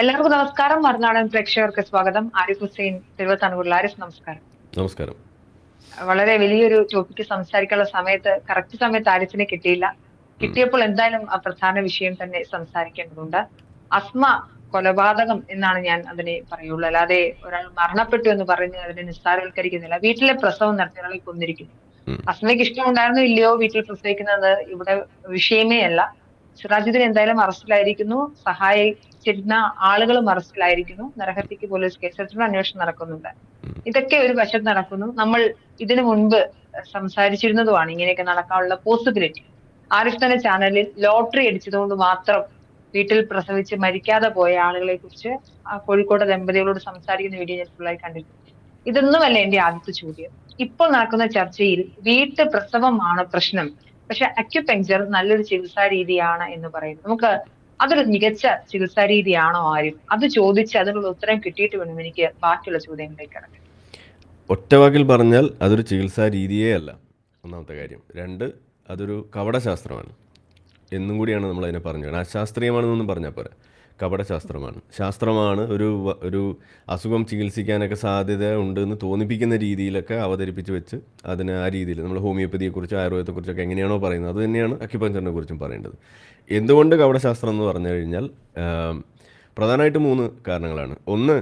എല്ലാവർക്കും നമസ്കാരം. മറുനാടൻ പ്രേക്ഷകർക്ക് സ്വാഗതം. ആരിഫ് ഹുസൈൻ തിരുവത്താണുള്ള ആരിഫ് നമസ്കാരം. നമസ്കാരം. വളരെ വലിയൊരു ടോപ്പിക്ക് സംസാരിക്കാനുള്ള സമയത്ത് കറക്റ്റ് സമയത്ത് ആരിഫിനെ കിട്ടിയില്ല. കിട്ടിയപ്പോൾ എന്തായാലും ആ പ്രധാന വിഷയം തന്നെ സംസാരിക്കേണ്ടതുണ്ട്. അസ്മ കൊലപാതകം എന്നാണ് ഞാൻ അതിനെ പറയുള്ളൂ. അല്ലാതെ ഒരാൾ മരണപ്പെട്ടു എന്ന് പറഞ്ഞ് അതിനെ നിസ്സാരവൽക്കരിക്കുന്നില്ല. വീട്ടിലെ പ്രസവം നടത്തി ഒരാളെ കൊന്നിരിക്കുന്നു. അസ്മയ്ക്ക് ഇഷ്ടമുണ്ടായിരുന്നോ ഇല്ലയോ വീട്ടിൽ പ്രസവിക്കുന്നത്? ഇവിടെ വിഷയമേ അല്ല. സിറാജുദ്ദീൻ എന്തായാലും അറസ്റ്റിലായിരിക്കുന്നു. സഹായിച്ചിരുന്ന ആളുകളും അറസ്റ്റിലായിരിക്കുന്നു. നരഹത്യക്ക് പോലീസ് കേസെടുത്തുള്ള അന്വേഷണം നടക്കുന്നുണ്ട്. ഇതൊക്കെ ഒരു വശത്ത് നടക്കുന്നു. നമ്മൾ ഇതിനു മുൻപ് സംസാരിച്ചിരുന്നതുമാണ് ഇങ്ങനെയൊക്കെ നടക്കാനുള്ള പോസിബിലിറ്റി ആരിഫ് തന്നെ ചാനലിൽ ലോട്ടറി അടിച്ചതുകൊണ്ട് മാത്രം വീട്ടിൽ പ്രസവിച്ച് മരിക്കാതെ പോയ ആളുകളെ കുറിച്ച് ആ കോഴിക്കോട് ദമ്പതികളോട് സംസാരിക്കുന്ന വീഡിയോ ഞാൻ ഫുള്ളായി കണ്ടിട്ടുണ്ട്. ഇതൊന്നുമല്ല എന്റെ ആദ്യത്തെ ചോദ്യം. ഇപ്പോൾ നടക്കുന്ന ചർച്ചയിൽ വീട്ടു പ്രസവമാണ് പ്രശ്നം. പക്ഷെ അക്യുപെഞ്ചർ നല്ലൊരു ചികിത്സാ രീതിയാണ് എന്ന് പറയുന്നു. നമുക്ക് അതൊരു മികച്ച ചികിത്സാ രീതിയാണോ ആരും അത് ചോദിച്ച് അതിനുള്ള ഉത്തരം കിട്ടിയിട്ട് വേണം എനിക്ക് ബാക്കിയുള്ള ചോദ്യങ്ങളിലേക്ക് കിടക്കാൻ. ഒറ്റവാക്കിൽ പറഞ്ഞാൽ അതൊരു ചികിത്സാ രീതിയേ അല്ല. ഒന്നാമത്തെ കാര്യം. രണ്ട് അതൊരു കപടശാസ്ത്രമാണ്. എന്നും കൂടിയാണ് നമ്മൾ അതിനെ പറഞ്ഞു അശാസ്ത്രീയമാണെന്നൊന്നും പറഞ്ഞാൽ പോരാ. കപടശാസ്ത്രമാണ്. ശാസ്ത്രമാണ് ഒരു ഒരു അസുഖം ചികിത്സിക്കാനൊക്കെ സാധ്യത ഉണ്ട് എന്ന് തോന്നിപ്പിക്കുന്ന രീതിയിലൊക്കെ അവതരിപ്പിച്ച് വെച്ച് അതിന് ആ രീതിയിൽ നമ്മൾ ഹോമിയോപ്പതിയെക്കുറിച്ച് ആയുർവേദത്തെക്കുറിച്ചൊക്കെ എങ്ങനെയാണോ പറയുന്നത് അത് തന്നെയാണ് അക്യുപഞ്ചറിനെ കുറിച്ചും പറയേണ്ടത്. എന്തുകൊണ്ട് കപടശാസ്ത്രം എന്ന് പറഞ്ഞു കഴിഞ്ഞാൽ പ്രധാനമായിട്ട് മൂന്ന് കാരണങ്ങളാണ്. ഒന്ന്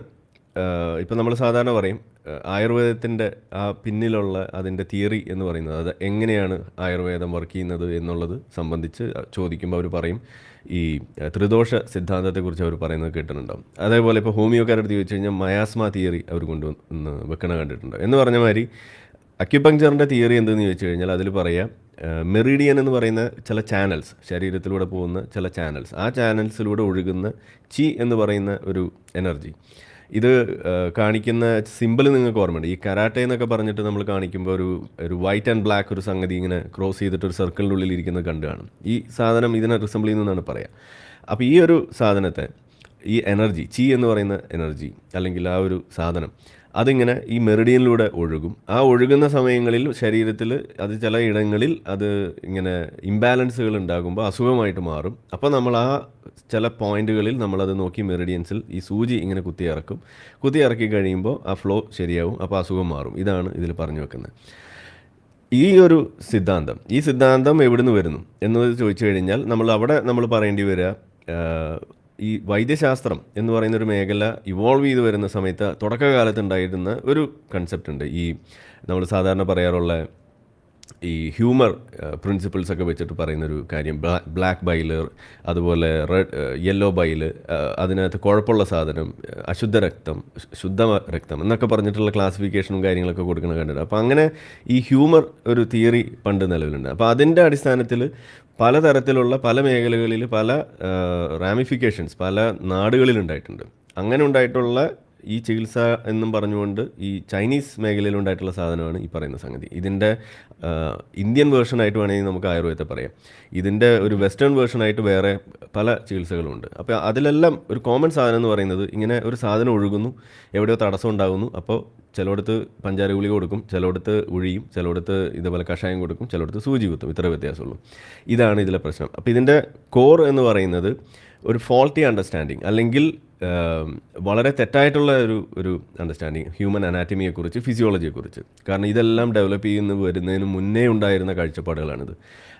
ഇപ്പം നമ്മൾ സാധാരണ പറയും ആയുർവേദത്തിന്റെ ആ പിന്നിലുള്ള അതിന്റെ തിയറി എന്ന് പറയുന്നത് അത് എങ്ങനെയാണ് ആയുർവേദം വർക്ക് ചെയ്യുന്നത് എന്നുള്ളത് സംബന്ധിച്ച് ചോദിക്കുമ്പോൾ അവർ പറയും ഈ ത്രിദോഷ സിദ്ധാന്തത്തെക്കുറിച്ച് അവർ പറയുന്നത് കേട്ടിട്ടുണ്ടാവും. അതേപോലെ ഇപ്പോൾ ഹോമിയോക്കാരുടെ ചോദിച്ചു കഴിഞ്ഞാൽ മയാസ്മ തിയറി അവർ കൊണ്ടുവന്ന് വെക്കണ കണ്ടിട്ടുണ്ട്? എന്ന് പറഞ്ഞ മാതിരി അക്യുപങ്ചറിന്റെ തിയറി എന്തെന്ന് ചോദിച്ചു കഴിഞ്ഞാൽ അതിൽ പറയാം മെറിഡിയൻ എന്ന് പറയുന്ന ചില ചാനൽസ് ശരീരത്തിലൂടെ പോകുന്ന ചില ചാനൽസ് ആ ചാനൽസിലൂടെ ഒഴുകുന്ന ചി എന്ന് പറയുന്ന ഒരു എനർജി. ഇത് കാണിക്കുന്ന സിമ്പിൾ നിങ്ങൾക്ക് ഓർമ്മയുണ്ട്. ഈ കരാട്ടെ എന്നൊക്കെ പറഞ്ഞിട്ട് നമ്മൾ കാണിക്കുമ്പോൾ ഒരു ഒരു വൈറ്റ് ആൻഡ് ബ്ലാക്ക് ഒരു സംഗതി ഇങ്ങനെ ക്രോസ് ചെയ്തിട്ട് ഒരു സർക്കിളിന്റെ ഉള്ളിൽ ഇരിക്കുന്നത് കണ്ടു കാണും. ഈ സാധനം ഇതിനെ റിസംബിൾ ചെയ്യുന്നതാണ് പറയുക അപ്പോൾ ഈ ഒരു സാധനത്തെ ഈ എനർജി ചി എന്ന് പറയുന്ന എനർജി അല്ലെങ്കിൽ ആ ഒരു സാധനം അതിങ്ങനെ ഈ മെറിഡിയനിലൂടെ ഒഴുകും. ആ ഒഴുകുന്ന സമയങ്ങളിൽ ശരീരത്തിൽ അത് ചില ഇടങ്ങളിൽ അത് ഇങ്ങനെ ഇംബാലൻസുകൾ ഉണ്ടാകുമ്പോൾ അസുഖമായിട്ട് മാറും. അപ്പോൾ നമ്മൾ ആ ചില പോയിന്റുകളിൽ നമ്മളത് നോക്കി മെറിഡിയൻസിൽ ഈ സൂചി ഇങ്ങനെ കുത്തി ഇറക്കും. കുത്തി ഇറക്കി കഴിയുമ്പോൾ ആ ഫ്ലോ ശരിയാവും. അപ്പോൾ അസുഖം മാറും. ഇതാണ് ഇതിൽ പറഞ്ഞു വെക്കുന്നത്. ഈ ഒരു സിദ്ധാന്തം. ഈ സിദ്ധാന്തം എവിടുന്ന് വരുന്നു? എന്നത് ചോദിച്ചു കഴിഞ്ഞാൽ നമ്മൾ അവിടെ നമ്മൾ പറയേണ്ടി വരിക ഈ വൈദ്യശാസ്ത്രം എന്ന് പറയുന്ന ഒരു മേഖല ഇവോൾവ് ചെയ്ത് വരുന്ന സമയത്ത് തുടക്കകാലത്ത് ഉണ്ടായിരുന്ന ഒരു കൺസെപ്റ്റ് ഉണ്ട്. ഈ നമ്മൾ സാധാരണ പറയാറുള്ള ഈ ഹ്യൂമർ പ്രിൻസിപ്പിൾസ് ഒക്കെ വെച്ചിട്ട് പറയുന്നൊരു കാര്യം. ബ്ലാക്ക് ബൈൽ അതുപോലെ റെഡ് യെല്ലോ ബൈൽ അതിനകത്ത് കുഴപ്പമുള്ള സാധനം അശുദ്ധ രക്തം ശുദ്ധ രക്തം എന്നൊക്കെ പറഞ്ഞിട്ടുള്ള ക്ലാസിഫിക്കേഷനും കാര്യങ്ങളൊക്കെ കൊടുക്കണം കണ്ടിട്ട് അപ്പോൾ അങ്ങനെ ഈ ഹ്യൂമർ ഒരു തിയറി പണ്ട് നിലവിലുണ്ട്. അപ്പോൾ അതിന്റെ അടിസ്ഥാനത്തിൽ പലതരത്തിലുള്ള പല മേഖലകളിൽ പല റാമിഫിക്കേഷൻസ് പല നാടുകളിലുണ്ടായിട്ടുണ്ട് അങ്ങനെ ഉണ്ടായിട്ടുള്ള ഈ ചികിത്സ എന്നും പറഞ്ഞുകൊണ്ട് ഈ ചൈനീസ് മേഖലയിലുണ്ടായിട്ടുള്ള സാധനമാണ് ഈ പറയുന്ന സംഗതി. ഇതിന്റെ ഇന്ത്യൻ വേർഷനായിട്ട് വേണമെങ്കിൽ നമുക്ക് ആയുർവേദത്തെ പറയാം. ഇതിന്റെ ഒരു വെസ്റ്റേൺ വേർഷനായിട്ട് വേറെ പല ചികിത്സകളുണ്ട് അപ്പോൾ അതിലെല്ലാം ഒരു കോമൺ സാധനം എന്ന് പറയുന്നത് ഇങ്ങനെ ഒരു സാധനം ഒഴുകുന്നു എവിടെയോ തടസ്സം ഉണ്ടാകുന്നു അപ്പോൾ ചിലയിടത്ത് പഞ്ചാര ഗുളിക കൊടുക്കും ചിലയിടത്ത് ഉഴിയും ചിലയിടത്ത് ഇതേപോലെ കഷായം കൊടുക്കും ചിലയിടത്ത് സൂചി കുത്തും ഇത്ര വ്യത്യാസമുള്ളൂ. ഇതാണ് ഇതിലെ പ്രശ്നം. അപ്പോൾ ഇതിന്റെ കോർ എന്ന് പറയുന്നത് ഒരു ഫോൾട്ടി അണ്ടർസ്റ്റാൻഡിങ് അല്ലെങ്കിൽ വളരെ തെറ്റായിട്ടുള്ള ഒരു ഒരു അണ്ടർസ്റ്റാൻഡിങ് ഹ്യൂമൻ അനാറ്റമിയെക്കുറിച്ച് ഫിസിയോളജിയെക്കുറിച്ച് കാരണം ഇതെല്ലാം ഡെവലപ്പ് ചെയ്യുന്ന വരുന്നതിന് മുന്നേ ഉണ്ടായിരുന്ന കാഴ്ചപ്പാടുകളാണിത്.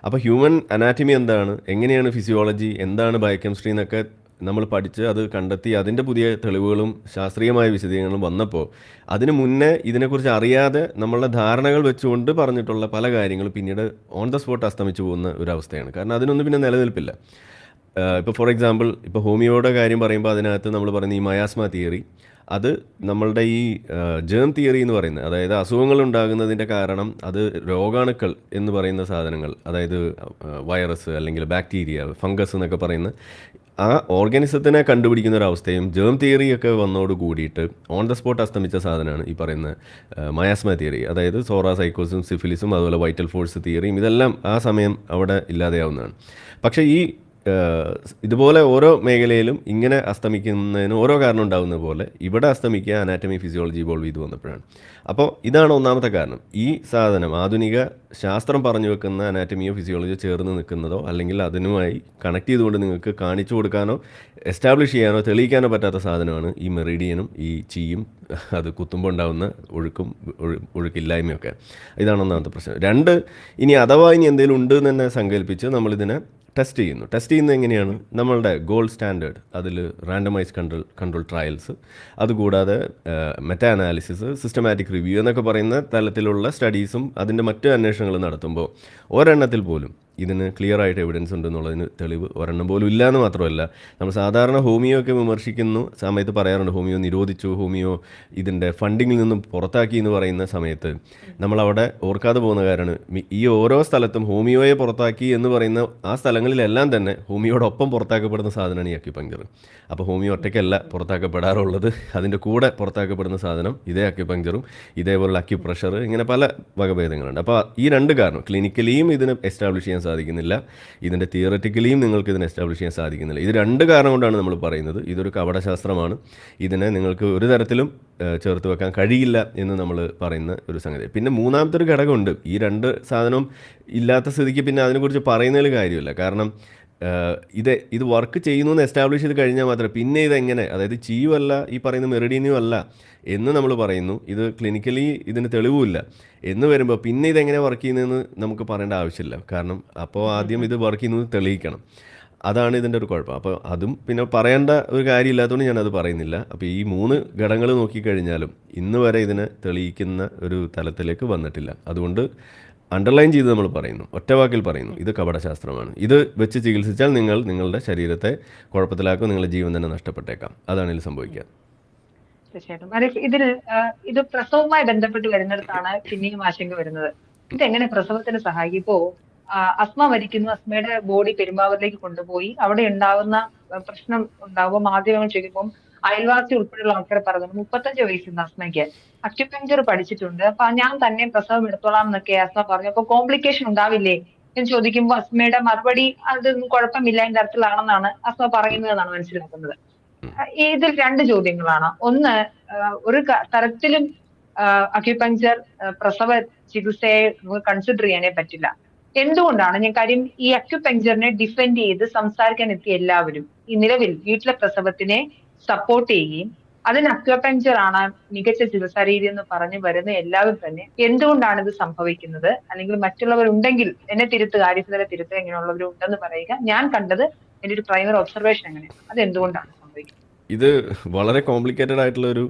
അപ്പോൾ ഹ്യൂമൻ അനാറ്റമി എന്താണ്? എങ്ങനെയാണ് ഫിസിയോളജി എന്താണ് ബയോകെമിസ്ട്രി എന്നൊക്കെ നമ്മൾ പഠിച്ച് അത് കണ്ടെത്തി അതിന്റെ പുതിയ തെളിവുകളും ശാസ്ത്രീയമായ വിശദീകരണങ്ങളും വന്നപ്പോൾ അതിന് മുന്നേ ഇതിനെക്കുറിച്ച് അറിയാതെ നമ്മളുടെ ധാരണകൾ വെച്ചുകൊണ്ട് പറഞ്ഞിട്ടുള്ള പല കാര്യങ്ങളും പിന്നീട് ഓൺ ദ സ്പോട്ട് അസ്തമിച്ചു പോകുന്ന ഒരു അവസ്ഥയാണ്. കാരണം അതിനൊന്നും പിന്നെ നിലനിൽപ്പില്ല. ഇപ്പോൾ ഫോർ എക്സാമ്പിൾ ഇപ്പോൾ ഹോമിയോയുടെ കാര്യം പറയുമ്പോൾ അതിനകത്ത് നമ്മൾ പറയുന്ന ഈ മയാസ്മ തിയറി അത് നമ്മളുടെ ഈ ജേം തിയറി എന്ന് പറയുന്നത് അതായത് അസുഖങ്ങൾ ഉണ്ടാകുന്നതിന്റെ കാരണം അത് രോഗാണുക്കൾ എന്ന് പറയുന്ന സാധനങ്ങൾ അതായത് വൈറസ് അല്ലെങ്കിൽ ബാക്ടീരിയ ഫംഗസ് എന്നൊക്കെ പറയുന്ന ആ ഓർഗാനിസത്തിനെ കണ്ടുപിടിക്കുന്ന ഒരു അവസ്ഥയും ജേം തിയറിയൊക്കെ വന്നോട് കൂടിയിട്ട് ഓൺ ദ സ്പോട്ട് അസ്തമിച്ച സാധനമാണ് ഈ പറയുന്ന മയാസ്മ തിയറി അതായത് സോറ സൈക്കോസും സിഫിലിസും അതുപോലെ വൈറ്റൽ ഫോഴ്സ് തിയറിയും ഇതെല്ലാം ആ സമയം അവിടെ ഇല്ലാതെയാവുന്നതാണ്. പക്ഷേ ഈ ഇതുപോലെ ഓരോ മേഖലയിലും ഇങ്ങനെ അസ്തമിക്കുന്നതിന് ഓരോ കാരണം ഉണ്ടാകുന്ന പോലെ ഇവിടെ അസ്തമിക്കുക അനാറ്റമി ഫിസിയോളജി ഇവോൾവ് ചെയ്ത് വന്നപ്പോഴാണ്. അപ്പോൾ ഇതാണ് ഒന്നാമത്തെ കാരണം. ഈ സാധനം ആധുനിക ശാസ്ത്രം പറഞ്ഞു വെക്കുന്ന അനാറ്റമിയോ ഫിസിയോളജിയോ ചേർന്ന് നിൽക്കുന്നതോ അല്ലെങ്കിൽ അതിനുമായി കണക്ട് ചെയ്തുകൊണ്ട് നിങ്ങൾക്ക് കാണിച്ചു കൊടുക്കാനോ എസ്റ്റാബ്ലിഷ് ചെയ്യാനോ തെളിയിക്കാനോ പറ്റാത്ത സാധനമാണ് ഈ മെറിഡിയനും ഈ ചീയും അത് കുത്തുമ്പോൾ ഉണ്ടാകുന്ന ഒഴുക്കും ഒഴുക്കില്ലായ്മയൊക്കെ. ഇതാണ് ഒന്നാമത്തെ പ്രശ്നം. രണ്ട് ഇനി അഥവാ ഇനി എന്തെങ്കിലും ഉണ്ട് എന്ന് തന്നെ സങ്കല്പിച്ച് നമ്മളിതിനെ ടെസ്റ്റ് ചെയ്യുന്നു. ടെസ്റ്റ് ചെയ്യുന്നത് എങ്ങനെയാണ്? നമ്മളുടെ ഗോൾഡ് സ്റ്റാൻഡേർഡ് അതിൽ റാൻഡമൈസ് കൺട്രോൾ കൺട്രോൾ ട്രയൽസ് അതുകൂടാതെ മെറ്റ അനാലിസിസ് സിസ്റ്റമാറ്റിക് റിവ്യൂ എന്നൊക്കെ പറയുന്ന തലത്തിലുള്ള സ്റ്റഡീസും അതിന്റെ മറ്റു അന്വേഷണങ്ങളും നടത്തുമ്പോൾ ഒരെണ്ണത്തിൽ പോലും ഇതിന് ക്ലിയർ ആയിട്ട് എവിഡൻസ് ഉണ്ടെന്നുള്ളതിന് തെളിവ് ഒരെണ്ണം പോലും ഇല്ല എന്ന് മാത്രമല്ല നമ്മൾ സാധാരണ ഹോമിയോ ഒക്കെ വിമർശിക്കുന്നു സമയത്ത് പറയാറുണ്ട് ഹോമിയോ നിരോധിച്ചു ഹോമിയോ ഇതിന്റെ ഫണ്ടിങ്ങിൽ നിന്നും പുറത്താക്കി എന്ന് പറയുന്ന സമയത്ത്. നമ്മളവിടെ ഓർക്കാതെ പോകുന്ന കാര്യമാണ് മി- ഈ ഓരോ സ്ഥലത്തും ഹോമിയോയെ പുറത്താക്കി എന്ന് പറയുന്ന ആ സ്ഥലങ്ങളിലെല്ലാം തന്നെ ഹോമിയോടൊപ്പം പുറത്താക്കപ്പെടുന്ന സാധനമാണ് ഈ അക്യുപങ്ചർ അപ്പോൾ ഹോമിയോ ഒറ്റയ്ക്കല്ല പുറത്താക്കപ്പെടാറുള്ളത് അതിന്റെ കൂടെ പുറത്താക്കപ്പെടുന്ന സാധനം ഇതേ അക്യുപങ്ചറും ഇതേപോലുള്ള അക്യുപ്രഷർ ഇങ്ങനെ പല വകഭേദങ്ങളുണ്ട്. അപ്പോൾ ഈ രണ്ട് കാരണം ക്ലിനിക്കലിയും ഇതിന് എസ്റ്റാബ്ലിഷ് ചെയ്യാൻ സാധിക്കുന്നില്ല. ഇതിന്റെ തിയററ്റിക്കലിയും നിങ്ങൾക്ക് ഇതിനെ എസ്റ്റാബ്ലിഷ് ചെയ്യാൻ സാധിക്കുന്നില്ല. ഇത് രണ്ട് കാരണം കൊണ്ടാണ് നമ്മൾ പറയുന്നത്. ഇതൊരു കപടശാസ്ത്രമാണ്. ഇതിനെ നിങ്ങൾക്ക് ഒരു തരത്തിലും ചേർത്ത് വെക്കാൻ കഴിയില്ല എന്ന് നമ്മൾ പറയുന്ന ഒരു സംഗതി. പിന്നെ മൂന്നാമത്തെ ഒരു ഘടകമുണ്ട്. ഈ രണ്ട് സാധനവും ഇല്ലാത്ത സ്ഥിതിക്ക് പിന്നെ അതിനെക്കുറിച്ച് പറയുന്നതിൽ കാര്യമില്ല. കാരണം ഇത് ഇത് വർക്ക് ചെയ്യുന്നു എന്ന് എസ്റ്റാബ്ലിഷ് ചെയ്ത് കഴിഞ്ഞാൽ മാത്രമേ പിന്നെ ഇതെങ്ങനെ അതായത് ചീവല്ല ഈ പറയുന്ന മെറിഡീനിയും അല്ല എന്ന് നമ്മൾ പറയുന്നു. ഇത് ക്ലിനിക്കലി ഇതിന് തെളിവുമില്ല. എന്ന് വരുമ്പോൾ പിന്നെ ഇതെങ്ങനെ വർക്ക് ചെയ്യുന്നതെന്ന് നമുക്ക് പറയേണ്ട ആവശ്യമില്ല. കാരണം അപ്പോൾ ആദ്യം ഇത് വർക്ക് ചെയ്യുന്നത് തെളിയിക്കണം. അതാണ് ഇതിന്റെ ഒരു കുഴപ്പം. അപ്പോൾ അതും പിന്നെ പറയേണ്ട ഒരു കാര്യമില്ലാത്തതുകൊണ്ട് ഞാനത് പറയുന്നില്ല. അപ്പോൾ ഈ മൂന്ന് ഘടകങ്ങൾ നോക്കിക്കഴിഞ്ഞാലും ഇന്ന് വരെ ഇതിനെ തെളിയിക്കുന്ന ഒരു തലത്തിലേക്ക് വന്നിട്ടില്ല. അതുകൊണ്ട് അണ്ടർലൈൻ ചെയ്ത് നമ്മൾ പറയുന്നു. ഒറ്റവാക്കിൽ പറയുന്നു. ഇത് കപടശാസ്ത്രമാണ്. ഇത് വെച്ച് ചികിത്സിച്ചാൽ നിങ്ങൾ നിങ്ങളുടെ ശരീരത്തെ കുഴപ്പത്തിലാക്കും നിങ്ങളുടെ ജീവൻ തന്നെ നഷ്ടപ്പെട്ടേക്കാം. അതാണ് ഇതിൽ സംഭവിക്കുക. തീർച്ചയായിട്ടും. അരീഫ് ഇതിൽ ഇത് പ്രസവവുമായി ബന്ധപ്പെട്ട് വരുന്നിടത്താണ് പിന്നെയും ആശങ്ക വരുന്നത്. ഇതെങ്ങനെ പ്രസവത്തിന് സഹായിക്കും? ഇപ്പോ അസ്മ മരിക്കുന്നു അസ്മയുടെ ബോഡി പെരുമ്പാവൂരിലേക്ക് കൊണ്ടുപോയി. അവിടെ ഉണ്ടാകുന്ന പ്രശ്നം ഉണ്ടാവുമ്പോൾ മാധ്യമങ്ങൾ ചോദിക്കുമ്പോൾ അയൽവാസി ഉൾപ്പെടെയുള്ള ആൾക്കാർ പറഞ്ഞു മുപ്പത്തഞ്ച് വയസ്സുണ്ട് അസ്മയ്ക്ക്. അക്യുപഞ്ചർ പഠിച്ചിട്ടുണ്ട്. അപ്പൊ ഞാൻ തന്നെ പ്രസവം എടുത്തോളാം എന്നൊക്കെ അസ്മ പറഞ്ഞു. അപ്പൊ കോംപ്ലിക്കേഷൻ ഉണ്ടാവില്ലേ? എന്ന് ചോദിക്കുമ്പോൾ അസ്മയുടെ മറുപടി അതൊന്നും കുഴപ്പമില്ല എന്റെ അർത്ഥത്തിലാണെന്നാണ് അസ്മ പറയുന്നതെന്നാണ് മനസ്സിലാക്കുന്നത്. അഹ് ഇതിൽ രണ്ട് ചോദ്യങ്ങളാണ്. ഒന്ന് ഒരു തരത്തിലും അക്യുപഞ്ചർ പ്രസവ ചികിത്സയെ കൺസിഡർ ചെയ്യാനേ പറ്റില്ല. എന്തുകൊണ്ടാണ് ഞാൻ കാര്യം ഈ അക്യുപഞ്ചറിനെ ഡിഫെൻഡ് ചെയ്ത് സംസാരിക്കാൻ എത്തിയ എല്ലാവരും ഈ നിലവിൽ വീട്ടിലെ പ്രസവത്തിനെ സപ്പോർട്ട് ചെയ്യുകയും അതിന് അക്യുപഞ്ചർ ആണ് മികച്ച ചികിത്സാ രീതി എന്ന് പറഞ്ഞു വരുന്ന എല്ലാവരും തന്നെ എന്തുകൊണ്ടാണ് ഇത് സംഭവിക്കുന്നത്? അല്ലെങ്കിൽ മറ്റുള്ളവരുണ്ടെങ്കിൽ എന്നെ തിരുത്തുക ആരിഫിനെ തിരുത്തുക ഇങ്ങനെയുള്ളവരുണ്ടെന്ന് പറയുക. ഞാൻ കണ്ടത് എന്റെ ഒരു പ്രൈമറി ഒബ്സർവേഷൻ അങ്ങനെയാണ്. അത് എന്തുകൊണ്ടാണ് ഇത് വളരെ കോംപ്ലിക്കേറ്റഡ് ആയിട്ടുള്ള ഒരു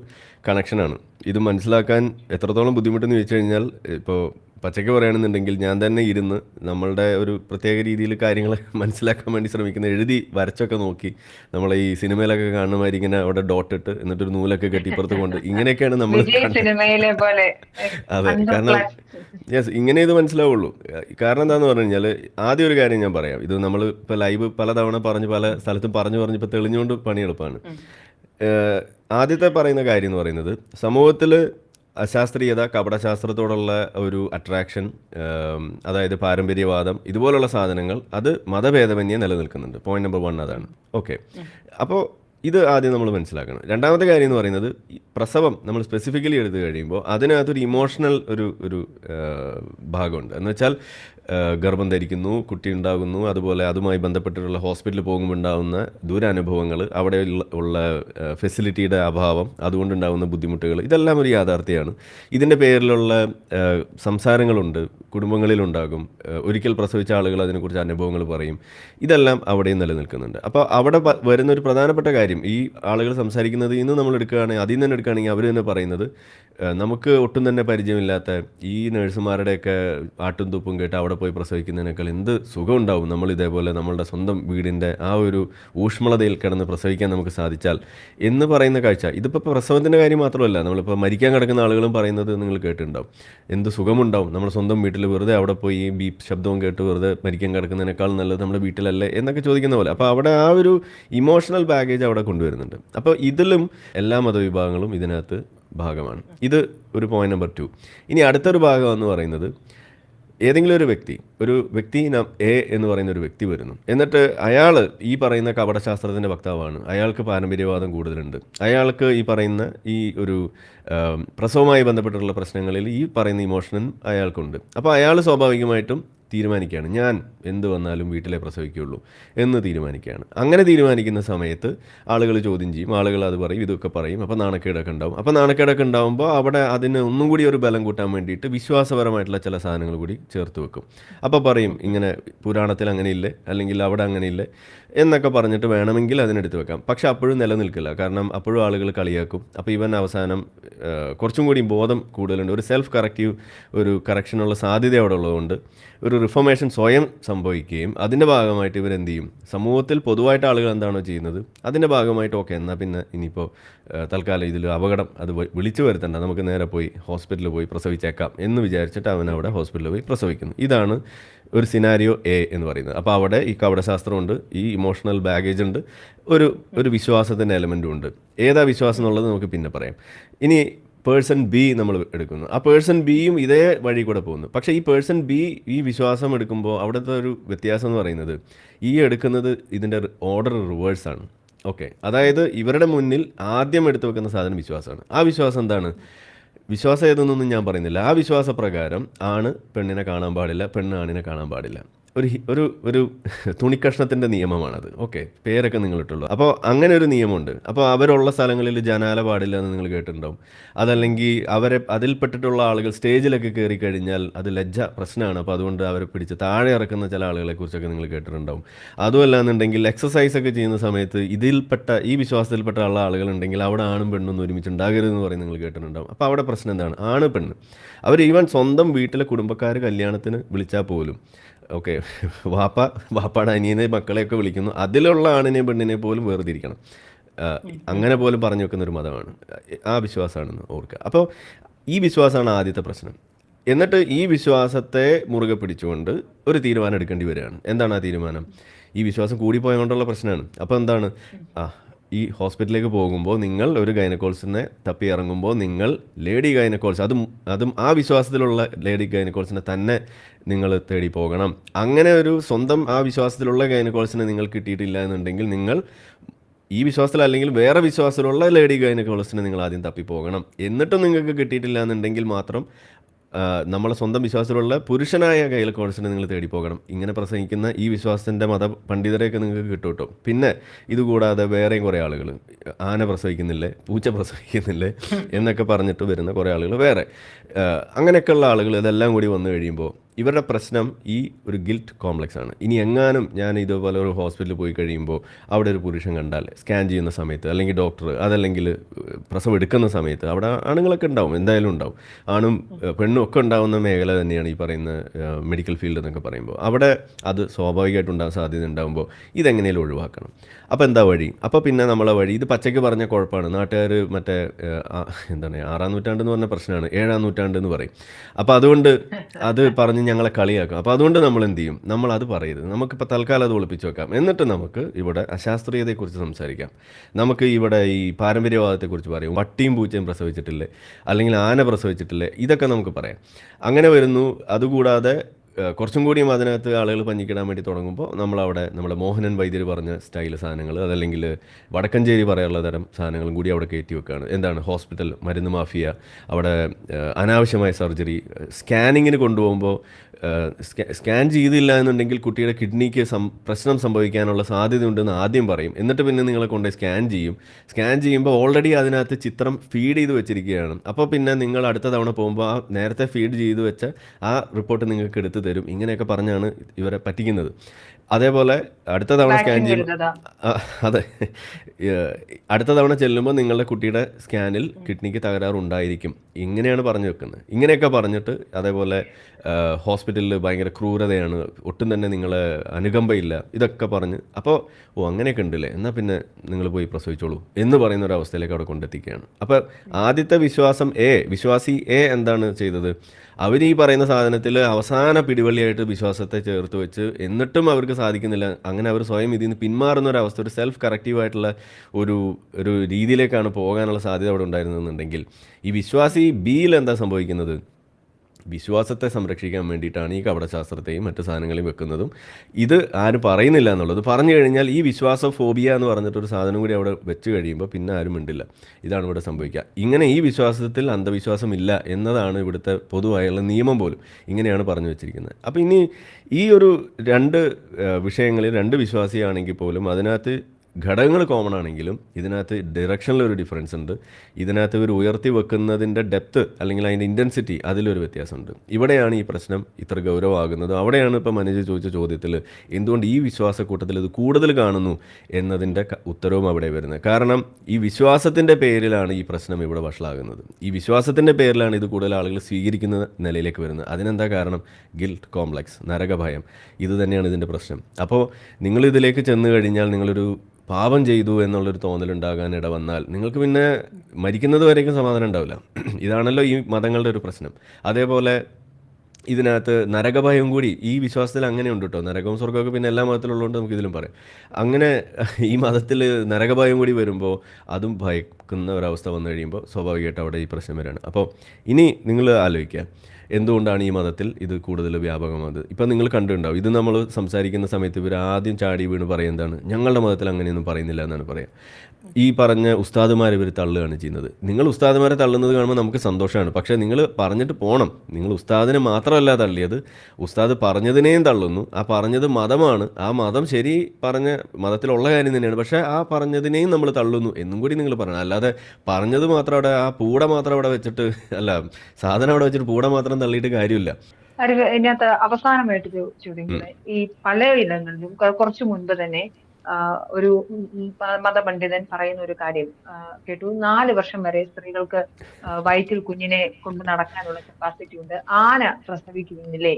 കണക്ഷനാണ് ഇത് മനസ്സിലാക്കാൻ എത്രത്തോളം ബുദ്ധിമുട്ടെന്ന് ചോദിച്ചു കഴിഞ്ഞാൽ ഇപ്പോൾ പച്ചയ്ക്ക് പറയുകയാണെന്നുണ്ടെങ്കിൽ ഞാൻ തന്നെ ഇരുന്ന് നമ്മളുടെ ഒരു പ്രത്യേക രീതിയിൽ കാര്യങ്ങൾ മനസ്സിലാക്കാൻ വേണ്ടി ശ്രമിക്കുന്ന എഴുതി വരച്ചൊക്കെ നോക്കി നമ്മൾ ഈ സിനിമയിലൊക്കെ കാണുന്ന മാതിരി ഇങ്ങനെ അവിടെ ഡോട്ട് ഇട്ട് എന്നിട്ടൊരു നൂലൊക്കെ കെട്ടിപ്പുറത്ത് കൊണ്ട് ഇങ്ങനെയൊക്കെയാണ് നമ്മൾ അതെ കാരണം യെസ് ഇങ്ങനെ ഇത് മനസ്സിലാവുള്ളൂ. കാരണം എന്താണെന്ന് പറഞ്ഞു കഴിഞ്ഞാൽ ആദ്യം ഒരു കാര്യം ഞാൻ പറയാം. ഇത് നമ്മൾ ഇപ്പോൾ ലൈവ് പലതവണ പറഞ്ഞ് പല സ്ഥലത്തും പറഞ്ഞു പറഞ്ഞ് ഇപ്പോൾ തെളിഞ്ഞുകൊണ്ട് പണി എളുപ്പമാണ് ഏഹ് ആദ്യത്തെ പറയുന്ന കാര്യം എന്ന് പറയുന്നത് സമൂഹത്തിൽ അശാസ്ത്രീയത കപടശാസ്ത്രത്തോടുള്ള ഒരു അട്രാക്ഷൻ അതായത് പാരമ്പര്യവാദം ഇതുപോലുള്ള സാധനങ്ങൾ അത് മതഭേദമന്യേ നിലനിൽക്കുന്നുണ്ട്. പോയിന്റ് നമ്പർ വൺ അതാണ്. ഓക്കെ അപ്പോൾ ഇത് ആദ്യം നമ്മൾ മനസ്സിലാക്കണം. രണ്ടാമത്തെ കാര്യം എന്ന് പറയുന്നത് പ്രസവം നമ്മൾ സ്പെസിഫിക്കലി എടുത്തു കഴിയുമ്പോൾ അതിനകത്തൊരു ഇമോഷണൽ ഒരു ഒരു ഭാഗമുണ്ട്. എന്ന് വെച്ചാൽ ഗർഭം ധരിക്കുന്നു കുട്ടി ഉണ്ടാകുന്നു അതുപോലെ അതുമായി ബന്ധപ്പെട്ടിട്ടുള്ള ഹോസ്പിറ്റലിൽ പോകുമ്പോൾ ഉണ്ടാകുന്ന ദുരനുഭവങ്ങൾ അവിടെ ഉള്ള- ഫെസിലിറ്റിയുടെ അഭാവം അതുകൊണ്ടുണ്ടാകുന്ന ബുദ്ധിമുട്ടുകൾ ഇതെല്ലാം ഒരു യാഥാർത്ഥ്യമാണ്. ഇതിന്റെ പേരിലുള്ള സംസാരങ്ങളുണ്ട് കുടുംബങ്ങളിലുണ്ടാകും ഒരിക്കൽ പ്രസവിച്ച ആളുകൾ അതിനെക്കുറിച്ച് അനുഭവങ്ങൾ പറയും. ഇതെല്ലാം അവിടെയും നിലനിൽക്കുന്നുണ്ട്. അപ്പോൾ അവിടെ വരുന്ന ഒരു പ്രധാനപ്പെട്ട കാര്യം ഈ ആളുകൾ സംസാരിക്കുന്നത് ഇന്ന് നമ്മൾ എടുക്കുകയാണെങ്കിൽ അതിൽ നിന്ന് തന്നെ എടുക്കുകയാണെങ്കിൽ അവർ തന്നെ പറയുന്നത് നമുക്ക് ഒട്ടും തന്നെ പരിചയമില്ലാത്ത ഈ നഴ്സുമാരുടെയൊക്കെ ആട്ടും തുപ്പും കേട്ട് അവിടെ പോയി പ്രസവിക്കുന്നതിനേക്കാൾ എന്ത് സുഖം ഉണ്ടാവും നമ്മൾ ഇതേപോലെ നമ്മളുടെ സ്വന്തം വീടിന്റെ ആ ഒരു ഊഷ്മളതയിൽ കിടന്ന് പ്രസവിക്കാൻ നമുക്ക് സാധിച്ചാൽ എന്ന് പറയുന്ന കാഴ്ച. ഇതിപ്പോൾ പ്രസവത്തിന്റെ കാര്യം മാത്രമല്ല നമ്മളിപ്പോൾ മരിക്കാൻ കിടക്കുന്ന ആളുകളും പറയുന്നത് നിങ്ങൾ കേട്ടിട്ടുണ്ടാവും. എന്ത് സുഖമുണ്ടാവും നമ്മൾ സ്വന്തം വീട്ടിൽ വെറുതെ അവിടെ പോയി ഈ ബീപ്പ് ശബ്ദവും കേട്ട് വെറുതെ മരിക്കാൻ കിടക്കുന്നതിനേക്കാൾ നല്ലത് നമ്മുടെ വീട്ടിലല്ലേ എന്നൊക്കെ ചോദിക്കുന്ന പോലെ. അപ്പോൾ അവിടെ ആ ഒരു ഇമോഷണൽ ബാഗേജ് അവിടെ കൊണ്ടുവരുന്നുണ്ട്. അപ്പോൾ ഇതിലും എല്ലാ മതവിഭാഗങ്ങളും ഇതിനകത്ത് ഭാഗമാണ്. ഇത് ഒരു പോയിന്റ് നമ്പർ ടു ഇനി അടുത്തൊരു ഭാഗം എന്ന് പറയുന്നത് ഏതെങ്കിലും ഒരു വ്യക്തി ഒരു വ്യക്തി എ എന്ന് പറയുന്ന ഒരു വ്യക്തി വരുന്നു. എന്നിട്ട് അയാൾ ഈ പറയുന്ന കപടശാസ്ത്രത്തിന്റെ വക്താവാണ്. അയാൾക്ക് പാരമ്പര്യവാദം കൂടുതലുണ്ട്. അയാൾക്ക് ഈ പറയുന്ന ഈ ഒരു പ്രസവവുമായി ബന്ധപ്പെട്ടിട്ടുള്ള പ്രശ്നങ്ങളിൽ ഈ പറയുന്ന ഇമോഷനും അയാൾക്കുണ്ട്. അപ്പോൾ അയാൾ സ്വാഭാവികമായിട്ടും തീരുമാനിക്കുകയാണ്. ഞാൻ എന്ത് വന്നാലും വീട്ടിലെ പ്രസവിക്കുകയുള്ളൂ എന്ന് തീരുമാനിക്കുകയാണ്. അങ്ങനെ തീരുമാനിക്കുന്ന സമയത്ത് ആളുകൾ ചോദ്യം ചെയ്യും. ആളുകൾ അത് പറയും ഇതൊക്കെ പറയും. അപ്പോൾ നാണക്കേടൊക്കെ ഉണ്ടാവും. അപ്പോൾ നാണക്കേടൊക്കെ ഉണ്ടാകുമ്പോൾ അവിടെ അതിന് ഒന്നും കൂടി ഒരു ബലം കൂട്ടാൻ വേണ്ടിയിട്ട് വിശ്വാസപരമായിട്ടുള്ള ചില സാധനങ്ങൾ കൂടി ചേർത്ത് വെക്കും. അപ്പോൾ പറയും ഇങ്ങനെ പുരാണത്തിൽ അങ്ങനെയില്ലേ? അല്ലെങ്കിൽ അവിടെ അങ്ങനെയില്ലേ? എന്നൊക്കെ പറഞ്ഞിട്ട് വേണമെങ്കിൽ അതിനെടുത്ത് വെക്കാം. പക്ഷെ അപ്പോഴും നിലനിൽക്കില്ല. കാരണം അപ്പോഴും ആളുകൾ കളിയാക്കും. അപ്പോൾ ഇവൻ അവസാനം കുറച്ചും കൂടി ബോധം കൂടുതലുണ്ട്. ഒരു സെൽഫ് കറക്റ്റീവ് ഒരു കറക്ഷനുള്ള സാധ്യത അവിടെ ഉള്ളതുകൊണ്ട് ഒരു റിഫോർമേഷൻ സ്വയം സംഭവിക്കുകയും അതിന്റെ ഭാഗമായിട്ട് ഇവരെന്ത് ചെയ്യും? സമൂഹത്തിൽ പൊതുവായിട്ട് ആളുകൾ എന്താണോ ചെയ്യുന്നത്? അതിന്റെ ഭാഗമായിട്ട് ഓക്കെ എന്നാൽ പിന്നെ ഇനിയിപ്പോൾ തൽക്കാലം ഇതിൽ അപകടം അത് വിളിച്ചു വരുത്തണ്ട. നമുക്ക് നേരെ പോയി ഹോസ്പിറ്റലിൽ പോയി പ്രസവിച്ചേക്കാം എന്ന് വിചാരിച്ചിട്ട് അവൻ അവിടെ ഹോസ്പിറ്റലിൽ പോയി പ്രസവിക്കുന്നു. ഇതാണ് ഒരു സിനാരിയോ എ എന്ന് പറയുന്നത്. അപ്പോൾ അവിടെ ഈ കവടശാസ്ത്രമുണ്ട് ഈ ഇമോഷണൽ ബാഗേജ് ഉണ്ട് ഒരു ഒരു വിശ്വാസത്തിന്റെ എലമെന്റും ഉണ്ട്. ഏതാ വിശ്വാസം എന്നുള്ളത് നമുക്ക് പിന്നെ പറയാം. ഇനി പേഴ്സൺ ബി നമ്മൾ എടുക്കുന്നു. ആ പേഴ്സൺ ബിയും ഇതേ വഴി കൂടെ പോകുന്നു. പക്ഷേ ഈ പേഴ്സൺ ബി ഈ വിശ്വാസം എടുക്കുമ്പോൾ അവിടുത്തെ ഒരു വ്യത്യാസം എന്ന് പറയുന്നത് ഈ എടുക്കുന്നത് ഇതിന്റെ ഓർഡർ റിവേഴ്സാണ് ഓക്കെ അതായത് ഇവരുടെ മുന്നിൽ ആദ്യം എടുത്തു വെക്കുന്ന സാധനം വിശ്വാസമാണ്. ആ വിശ്വാസം എന്താണ്? വിശ്വാസം ഏതെന്നൊന്നും ഞാൻ പറയുന്നില്ല. ആ വിശ്വാസപ്രകാരം ആണ് പെണ്ണിനെ കാണാൻ പാടില്ല പെണ്ണ് ആണിനെ കാണാൻ പാടില്ല. ഒരു ഒരു ഒരു തുണിക്കഷ്ണത്തിന്റെ നിയമമാണത്. ഓക്കെ പേരൊക്കെ നിങ്ങൾ ഇട്ടുള്ളൂ അപ്പോൾ അങ്ങനെ ഒരു നിയമമുണ്ട്. അപ്പോൾ അവരുള്ള സ്ഥലങ്ങളിൽ ജനാല പാടില്ല എന്ന് നിങ്ങൾ കേട്ടിട്ടുണ്ടാവും. അതല്ലെങ്കിൽ അവരെ അതിൽപ്പെട്ടിട്ടുള്ള ആളുകൾ സ്റ്റേജിലൊക്കെ കയറി കഴിഞ്ഞാൽ അത് ലജ്ജ പ്രശ്നമാണ്. അപ്പോൾ അതുകൊണ്ട് അവരെ പിടിച്ച് താഴെ ഇറക്കുന്ന ചില ആളുകളെ കുറിച്ചൊക്കെ നിങ്ങൾ കേട്ടിട്ടുണ്ടാവും. അതുമല്ല എന്നുണ്ടെങ്കിൽ എക്സസൈസ് ഒക്കെ ചെയ്യുന്ന സമയത്ത് ഇതിൽപ്പെട്ട ഈ വിശ്വാസത്തിൽപ്പെട്ട ഉള്ള ആളുകളുണ്ടെങ്കിൽ അവിടെ ആണും പെണ്ണും ഒരുമിച്ച് ഉണ്ടാകരുതെന്ന് പറയും നിങ്ങൾ കേട്ടിട്ടുണ്ടാവും. അപ്പോൾ അവിടെ പ്രശ്നം എന്താണ്? ആണ് പെണ്ണ്. അവർ ഈവൻ സ്വന്തം വീട്ടിലെ കുടുംബക്കാർ കല്യാണത്തിന് വിളിച്ചാൽ പോലും ഓക്കെ. വാപ്പ വാപ്പാടെ അനിയനെ മക്കളെയൊക്കെ വിളിക്കുന്നു. അതിലുള്ള ആണിനെ പെണ്ണിനെ പോലും വേർതിരിക്കണം. അങ്ങനെ പോലും പറഞ്ഞു വെക്കുന്ന ഒരു മതമാണ്. ആ വിശ്വാസമാണെന്ന് ഓർക്കുക. അപ്പോൾ ഈ വിശ്വാസമാണ് ആദ്യത്തെ പ്രശ്നം. എന്നിട്ട് ഈ വിശ്വാസത്തെ മുറുകെ പിടിച്ചുകൊണ്ട് ഒരു തീരുമാനം എടുക്കേണ്ടി വരികയാണ്. എന്താണ് ആ തീരുമാനം? ഈ വിശ്വാസം കൂടിപ്പോയ കൊണ്ടുള്ള പ്രശ്നമാണ്. അപ്പോൾ എന്താണ്? ആ ഈ ഹോസ്പിറ്റലിലേക്ക് പോകുമ്പോൾ നിങ്ങൾ ഒരു ഗൈനക്കോൾസിനെ തപ്പി ഇറങ്ങുമ്പോൾ നിങ്ങൾ ലേഡി ഗൈനക്കോൾസ് അതും അതും ആ വിശ്വാസത്തിലുള്ള ലേഡി ഗൈനക്കോൾസിനെ തന്നെ നിങ്ങൾ തേടി പോകണം. അങ്ങനെ ഒരു സ്വന്തം ആ വിശ്വാസത്തിലുള്ള ഗൈനക്കോൾസിനെ നിങ്ങൾ കിട്ടിയിട്ടില്ല എന്നുണ്ടെങ്കിൽ നിങ്ങൾ ഈ വിശ്വാസത്തിൽ അല്ലെങ്കിൽ വേറെ വിശ്വാസത്തിലുള്ള ലേഡി ഗൈനക്കോളസിനെ നിങ്ങൾ ആദ്യം തപ്പി പോകണം. എന്നിട്ടും നിങ്ങൾക്ക് കിട്ടിയിട്ടില്ല എന്നുണ്ടെങ്കിൽ മാത്രം നമ്മളെ സ്വന്തം വിശ്വാസത്തിലുള്ള പുരുഷനായ കയ്യിൽ കോൺസിനെ നിങ്ങൾ തേടി പോകണം. ഇങ്ങനെ പ്രസംഗിക്കുന്ന ഈ വിശ്വാസത്തിന്റെ മത പണ്ഡിതരെയൊക്കെ നിങ്ങൾക്ക് കിട്ടും കേട്ടോ. പിന്നെ ഇതുകൂടാതെ വേറെയും കുറേ ആളുകൾ ആന പ്രസവിക്കുന്നില്ലേ പൂച്ച പ്രസവിക്കുന്നില്ലേ എന്നൊക്കെ പറഞ്ഞിട്ട് വരുന്ന കുറേ ആളുകൾ വേറെ. അങ്ങനെയൊക്കെയുള്ള ആളുകൾ ഇതെല്ലാം കൂടി വന്നു കഴിയുമ്പോൾ ഇവരുടെ പ്രശ്നം ഈ ഒരു ഗിൽറ്റ് കോംപ്ലക്സ് ആണ് ഇനി എങ്ങാനും ഞാൻ ഇതുപോലെ ഒരു ഹോസ്പിറ്റലിൽ പോയി കഴിയുമ്പോൾ അവിടെ ഒരു പുരുഷൻ കണ്ടാൽ സ്കാൻ ചെയ്യുന്ന സമയത്ത് അല്ലെങ്കിൽ ഡോക്ടർ അതല്ലെങ്കിൽ പ്രസവം എടുക്കുന്ന സമയത്ത് അവിടെ ആണുങ്ങളൊക്കെ ഉണ്ടാവും എന്തായാലും ഉണ്ടാവും. ആണും പെണ്ണും ഒക്കെ ഉണ്ടാവുന്ന മേഖല തന്നെയാണ് ഈ പറയുന്ന മെഡിക്കൽ ഫീൽഡ് എന്നൊക്കെ പറയുമ്പോൾ. അവിടെ അത് സ്വാഭാവികമായിട്ട് ഉണ്ടാകാൻ സാധ്യത ഉണ്ടാകുമ്പോൾ ഇതെങ്ങനെയും ഒഴിവാക്കണം. അപ്പോൾ എന്താ വഴി? അപ്പോൾ പിന്നെ നമ്മളെ വഴി ഇത് പച്ചയ്ക്ക് പറഞ്ഞ കുഴപ്പമാണ്. നാട്ടുകാർ മറ്റേ എന്താണ് ആറാം നൂറ്റാണ്ട് എന്ന് പറഞ്ഞ പ്രശ്നമാണ്. ഏഴാം നൂറ്റാണ്ട് എന്ന് പറയും. അപ്പോൾ അതുകൊണ്ട് അത് പറഞ്ഞ് ഞങ്ങളെ കളിയാക്കും. അപ്പോൾ അതുകൊണ്ട് നമ്മൾ എന്ത് ചെയ്യും? നമ്മൾ അത് പറയരുത്. നമുക്കിപ്പോൾ തൽക്കാലം അത് ഒളിപ്പിച്ച് വെക്കാം. എന്നിട്ട് നമുക്ക് ഇവിടെ അശാസ്ത്രീയതയെക്കുറിച്ച് സംസാരിക്കാം. നമുക്ക് ഇവിടെ ഈ പാരമ്പര്യവാദത്തെക്കുറിച്ച് പറയും. വട്ടിയും പൂച്ചയും പ്രസവിച്ചിട്ടില്ലേ? അല്ലെങ്കിൽ ആന പ്രസവിച്ചിട്ടില്ലേ? ഇതൊക്കെ നമുക്ക് പറയാം. അങ്ങനെ വരുന്നു. അതുകൂടാതെ കുറച്ചും കൂടിയും അതിനകത്ത് ആളുകൾ പഞ്ഞിക്കിടാൻ വേണ്ടി തുടങ്ങുമ്പോൾ നമ്മളവിടെ നമ്മുടെ മോഹനൻ വൈദ്യർ പറഞ്ഞ സ്റ്റൈൽ സാധനങ്ങൾ അതല്ലെങ്കിൽ വടക്കഞ്ചേരി പറയാനുള്ള തരം സാധനങ്ങളും കൂടി അവിടെ കയറ്റി വെക്കുകയാണ്. എന്താണ്? ഹോസ്പിറ്റൽ മരുന്ന് മാഫിയ അവിടെ അനാവശ്യമായ സർജറി സ്കാനിങ്ങിന് കൊണ്ടുപോകുമ്പോൾ സ്കാൻ ചെയ്തില്ല എന്നുണ്ടെങ്കിൽ കുട്ടിയുടെ കിഡ്നിക്ക് സം പ്രശ്നം സംഭവിക്കാനുള്ള സാധ്യതയുണ്ടെന്ന് ആദ്യം പറയും. എന്നിട്ട് പിന്നെ നിങ്ങളെ കൊണ്ടുപോയി സ്കാൻ ചെയ്യും. സ്കാൻ ചെയ്യുമ്പോൾ ഓൾറെഡി അതിനകത്ത് ചിത്രം ഫീഡ് ചെയ്ത് വെച്ചിരിക്കുകയാണ്. അപ്പോൾ പിന്നെ നിങ്ങൾ അടുത്ത തവണ പോകുമ്പോൾ ആ നേരത്തെ ഫീഡ് ചെയ്ത് വെച്ച ആ റിപ്പോർട്ട് നിങ്ങൾക്ക് എടുത്തു തരും. ഇങ്ങനെയൊക്കെ പറഞ്ഞാണ് ഇവരെ പറ്റിക്കുന്നത്. അതേപോലെ അടുത്ത തവണ സ്കാൻ ചെയ്യുമ്പോൾ അതെ. അടുത്ത തവണ ചെല്ലുമ്പോൾ നിങ്ങളുടെ കുട്ടിയുടെ സ്കാനിൽ കിഡ്നിക്ക് തകരാറുണ്ടായിരിക്കും. ഇങ്ങനെയാണ് പറഞ്ഞു വെക്കുന്നത്. ഇങ്ങനെയൊക്കെ പറഞ്ഞിട്ട് അതേപോലെ ഹോസ്പിറ്റലിൽ ഭയങ്കര ക്രൂരതയാണ്. ഒട്ടും തന്നെ നിങ്ങളെ അനുകമ്പയില്ല. ഇതൊക്കെ പറഞ്ഞ്. അപ്പോൾ ഓ അങ്ങനെയൊക്കെ ഉണ്ടല്ലേ? എന്നാൽ പിന്നെ നിങ്ങൾ പോയി പ്രസവിച്ചോളൂ എന്ന് പറയുന്ന ഒരു അവസ്ഥയിലേക്ക് അവിടെ കൊണ്ടെത്തിക്കുകയാണ്. അപ്പോൾ ആദ്യത്തെ വിശ്വാസം എ വിശ്വാസി എ എന്താണ് ചെയ്തത്? അവർ ഈ പറയുന്ന സാധനത്തിൽ അവസാന പിടിവള്ളിയായിട്ട് വിശ്വാസത്തെ ചേർത്ത് വെച്ച് എന്നിട്ടും അവർക്ക് സാധിക്കുന്നില്ല. അങ്ങനെ അവർ സ്വയം ഇതിൽ നിന്ന് പിന്മാറുന്ന ഒരു അവസ്ഥ ഒരു സെൽഫ് കറക്റ്റീവായിട്ടുള്ള ഒരു ഒരു രീതിയിലേക്കാണ് പോകാനുള്ള സാധ്യത അവിടെ ഉണ്ടായിരുന്നെന്നുണ്ടെങ്കിൽ ഈ വിശ്വാസി ബിയിൽ എന്താ സംഭവിക്കുന്നത്? വിശ്വാസത്തെ സംരക്ഷിക്കാൻ വേണ്ടിയിട്ടാണ് ഈ കപടശാസ്ത്രത്തെയും മറ്റ് സാധനങ്ങളെയും വെക്കുന്നതും. ഇത് ആരും പറയുന്നില്ല എന്നുള്ളത്. പറഞ്ഞു കഴിഞ്ഞാൽ ഈ വിശ്വാസ ഫോബിയ എന്ന് പറഞ്ഞിട്ടൊരു സാധനം കൂടി അവിടെ വെച്ച് കഴിയുമ്പോൾ പിന്നെ ആരും മിണ്ടില്ല. ഇതാണ് ഇവിടെ സംഭവിക്കുക. ഇങ്ങനെ ഈ വിശ്വാസത്തിൽ അന്ധവിശ്വാസം ഇല്ല എന്നതാണ് ഇവിടുത്തെ പൊതുവായുള്ള നിയമം പോലും. ഇങ്ങനെയാണ് പറഞ്ഞു വെച്ചിരിക്കുന്നത്. അപ്പോൾ ഇനി ഈ ഒരു രണ്ട് വിഷയങ്ങളിൽ രണ്ട് വിശ്വാസിയാണെങ്കിൽ പോലും അതിനകത്ത് ഘടകങ്ങൾ കോമൺ ആണെങ്കിലും ഇതിനകത്ത് ഡയറക്ഷനിൽ ഒരു ഡിഫറൻസ് ഉണ്ട്. ഇതിനകത്ത് ഒരു ഉയർത്തി വെക്കുന്നതിന്റെ ഡെപ്ത് അല്ലെങ്കിൽ അതിന്റെ ഇന്റൻസിറ്റി അതിലൊരു വ്യത്യാസമുണ്ട്. ഇവിടെയാണ് ഈ പ്രശ്നം ഇത്ര ഗൗരവമാകുന്നത്. അവിടെയാണ് ഇപ്പോൾ മനേജ് ചോദിച്ച ചോദ്യത്തിൽ എന്തുകൊണ്ട് ഈ വിശ്വാസക്കൂട്ടത്തിൽ ഇത് കൂടുതൽ കാണുന്നു എന്നതിന്റെ ഉത്തരവും അവിടെ വരുന്നത്. കാരണം ഈ വിശ്വാസത്തിന്റെ പേരിലാണ് ഈ പ്രശ്നം ഇവിടെ വഷളാകുന്നത്. ഈ വിശ്വാസത്തിന്റെ പേരിലാണ് ഇത് കൂടുതൽ ആളുകൾ സ്വീകരിക്കുന്ന നിലയിലേക്ക് വരുന്നത്. അതിനെന്താ കാരണം? ഗിൽറ്റ് കോംപ്ലക്സ് നരകഭയം. ഇത് തന്നെയാണ് ഇതിന്റെ പ്രശ്നം. അപ്പോൾ നിങ്ങളിതിലേക്ക് ചെന്ന് കഴിഞ്ഞാൽ നിങ്ങളൊരു പാപം ചെയ്തു എന്നുള്ളൊരു തോന്നലുണ്ടാകാൻ ഇട വന്നാൽ നിങ്ങൾക്ക് പിന്നെ മരിക്കുന്നത് വരേക്കും സമാധാനം ഉണ്ടാവില്ല. ഇതാണല്ലോ ഈ മതങ്ങളുടെ ഒരു പ്രശ്നം. അതേപോലെ ഇതിനകത്ത് നരകഭയം കൂടി ഈ വിശ്വാസത്തിൽ അങ്ങനെ ഉണ്ട് കേട്ടോ നരകവും സ്വർഗമൊക്കെ പിന്നെ എല്ലാ മതത്തിലുള്ളതുകൊണ്ട് നമുക്ക് ഇതിലും പറയാം. അങ്ങനെ ഈ മതത്തിൽ നരകഭയം കൂടി വരുമ്പോൾ അതും ഭയക്കുന്ന ഒരവസ്ഥ വന്നു കഴിയുമ്പോൾ സ്വാഭാവികമായിട്ട് അവിടെ ഈ പ്രശ്നം വരികയാണ് അപ്പോൾ ഇനി നിങ്ങൾ ആലോചിക്കുക. എന്തുകൊണ്ടാണ് ഈ മതത്തിൽ ഇത് കൂടുതൽ വ്യാപകമാകുന്നത്? ഇപ്പം നിങ്ങൾ കണ്ടിട്ടുണ്ടാവും ഇത് നമ്മൾ സംസാരിക്കുന്ന സമയത്ത് ഇവർ ആദ്യം ചാടി വീണ് പറയുന്നതാണ് ഞങ്ങളുടെ മതത്തിൽ അങ്ങനെയൊന്നും പറയുന്നില്ല എന്നാണ് പറയുക ഈ പറഞ്ഞ ഉസ്താദുമാർ ഇവർ തള്ളുകയാണ് ചെയ്യുന്നത്. നിങ്ങൾ ഉസ്താദുമാരെ തള്ളുന്നത് കാണുമ്പോൾ നമുക്ക് സന്തോഷമാണ്. പക്ഷേ നിങ്ങൾ പറഞ്ഞിട്ട് പോകണം നിങ്ങൾ ഉസ്താദിനെ മാത്രമല്ല തള്ളിയത്. ഉസ്താദ് പറഞ്ഞതിനെയും തള്ളുന്നു. ആ പറഞ്ഞത് മതമാണ്. ആ മതം ശരി പറഞ്ഞ മതത്തിലുള്ള കാര്യം തന്നെയാണ്. പക്ഷേ ആ പറഞ്ഞതിനെയും നമ്മൾ തള്ളുന്നു എന്നും കൂടി നിങ്ങൾ പറയണം. അല്ലാതെ പറഞ്ഞത് മാത്രം അവിടെ ആ പൂട മാത്രം അവിടെ വെച്ചിട്ട് അല്ല സാധനം അവിടെ വെച്ചിട്ട് പൂട മാത്രം തള്ളിയിട്ട് കാര്യമില്ല. ഇതിനകത്ത് അവസാനമായിട്ട് ചോദിക്കുന്നത് ഈ പല ഇടങ്ങളിലും കുറച്ച് മുൻപ് തന്നെ ഒരു മതപണ്ഡിതൻ പറയുന്ന ഒരു കാര്യം കേട്ടു. നാല് വർഷം വരെ സ്ത്രീകൾക്ക് വയറ്റിൽ കുഞ്ഞിനെ കൊണ്ട് നടക്കാനുള്ള കപ്പാസിറ്റി ഉണ്ട്. ആന പ്രസവിക്കുന്നില്ലേ?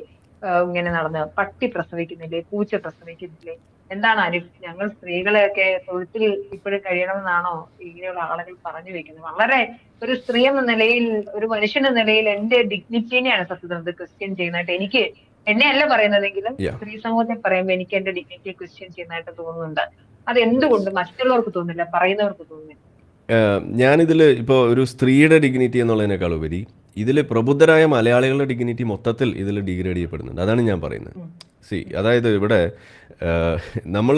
ഇങ്ങനെ നടന്ന്. പട്ടി പ്രസവിക്കുന്നില്ലേ? പൂച്ച പ്രസവിക്കുന്നില്ലേ? എന്താണ് അനു ഞങ്ങൾ സ്ത്രീകളെയൊക്കെ തൊഴുത്തിൽ ഇപ്പോഴും കഴിയണമെന്നാണോ ഇങ്ങനെയുള്ള ആളുകൾ പറഞ്ഞു വെക്കുന്നത്? വളരെ ഒരു സ്ത്രീ എന്ന നിലയിൽ ഒരു മനുഷ്യൻ എന്ന നിലയിൽ എന്റെ ഡിഗ്നിറ്റിനെയാണ് സത്യത്തിൽ ക്വസ്റ്റ്യൻ ചെയ്യുന്നതായിട്ട് എനിക്ക് എന്നെ അല്ല പറയുന്നതെങ്കിലും. സ്ത്രീ സമൂഹത്തെ പറയുമ്പോൾ എനിക്ക് എന്റെ ഡിഗ്നിറ്റി ക്വസ്റ്റ്യൻ ചെയ്യുന്നതായിട്ട് തോന്നുന്നുണ്ട്. അത് എന്തുകൊണ്ട് മറ്റുള്ളവർക്ക് തോന്നില്ല പറയുന്നവർക്ക് തോന്നുന്നില്ല. ഞാനിതിൽ ഇപ്പോൾ ഒരു സ്ത്രീയുടെ ഡിഗ്നിറ്റി എന്നുള്ളതിനേക്കാൾ ഉപരി ഇതിൽ പ്രബുദ്ധരായ മലയാളികളുടെ ഡിഗ്നിറ്റി മൊത്തത്തിൽ ഇതിൽ ഡിഗ്രേഡ് ചെയ്യപ്പെടുന്നുണ്ട്. അതാണ് ഞാൻ പറയുന്നത്. സി അതായത് ഇവിടെ നമ്മൾ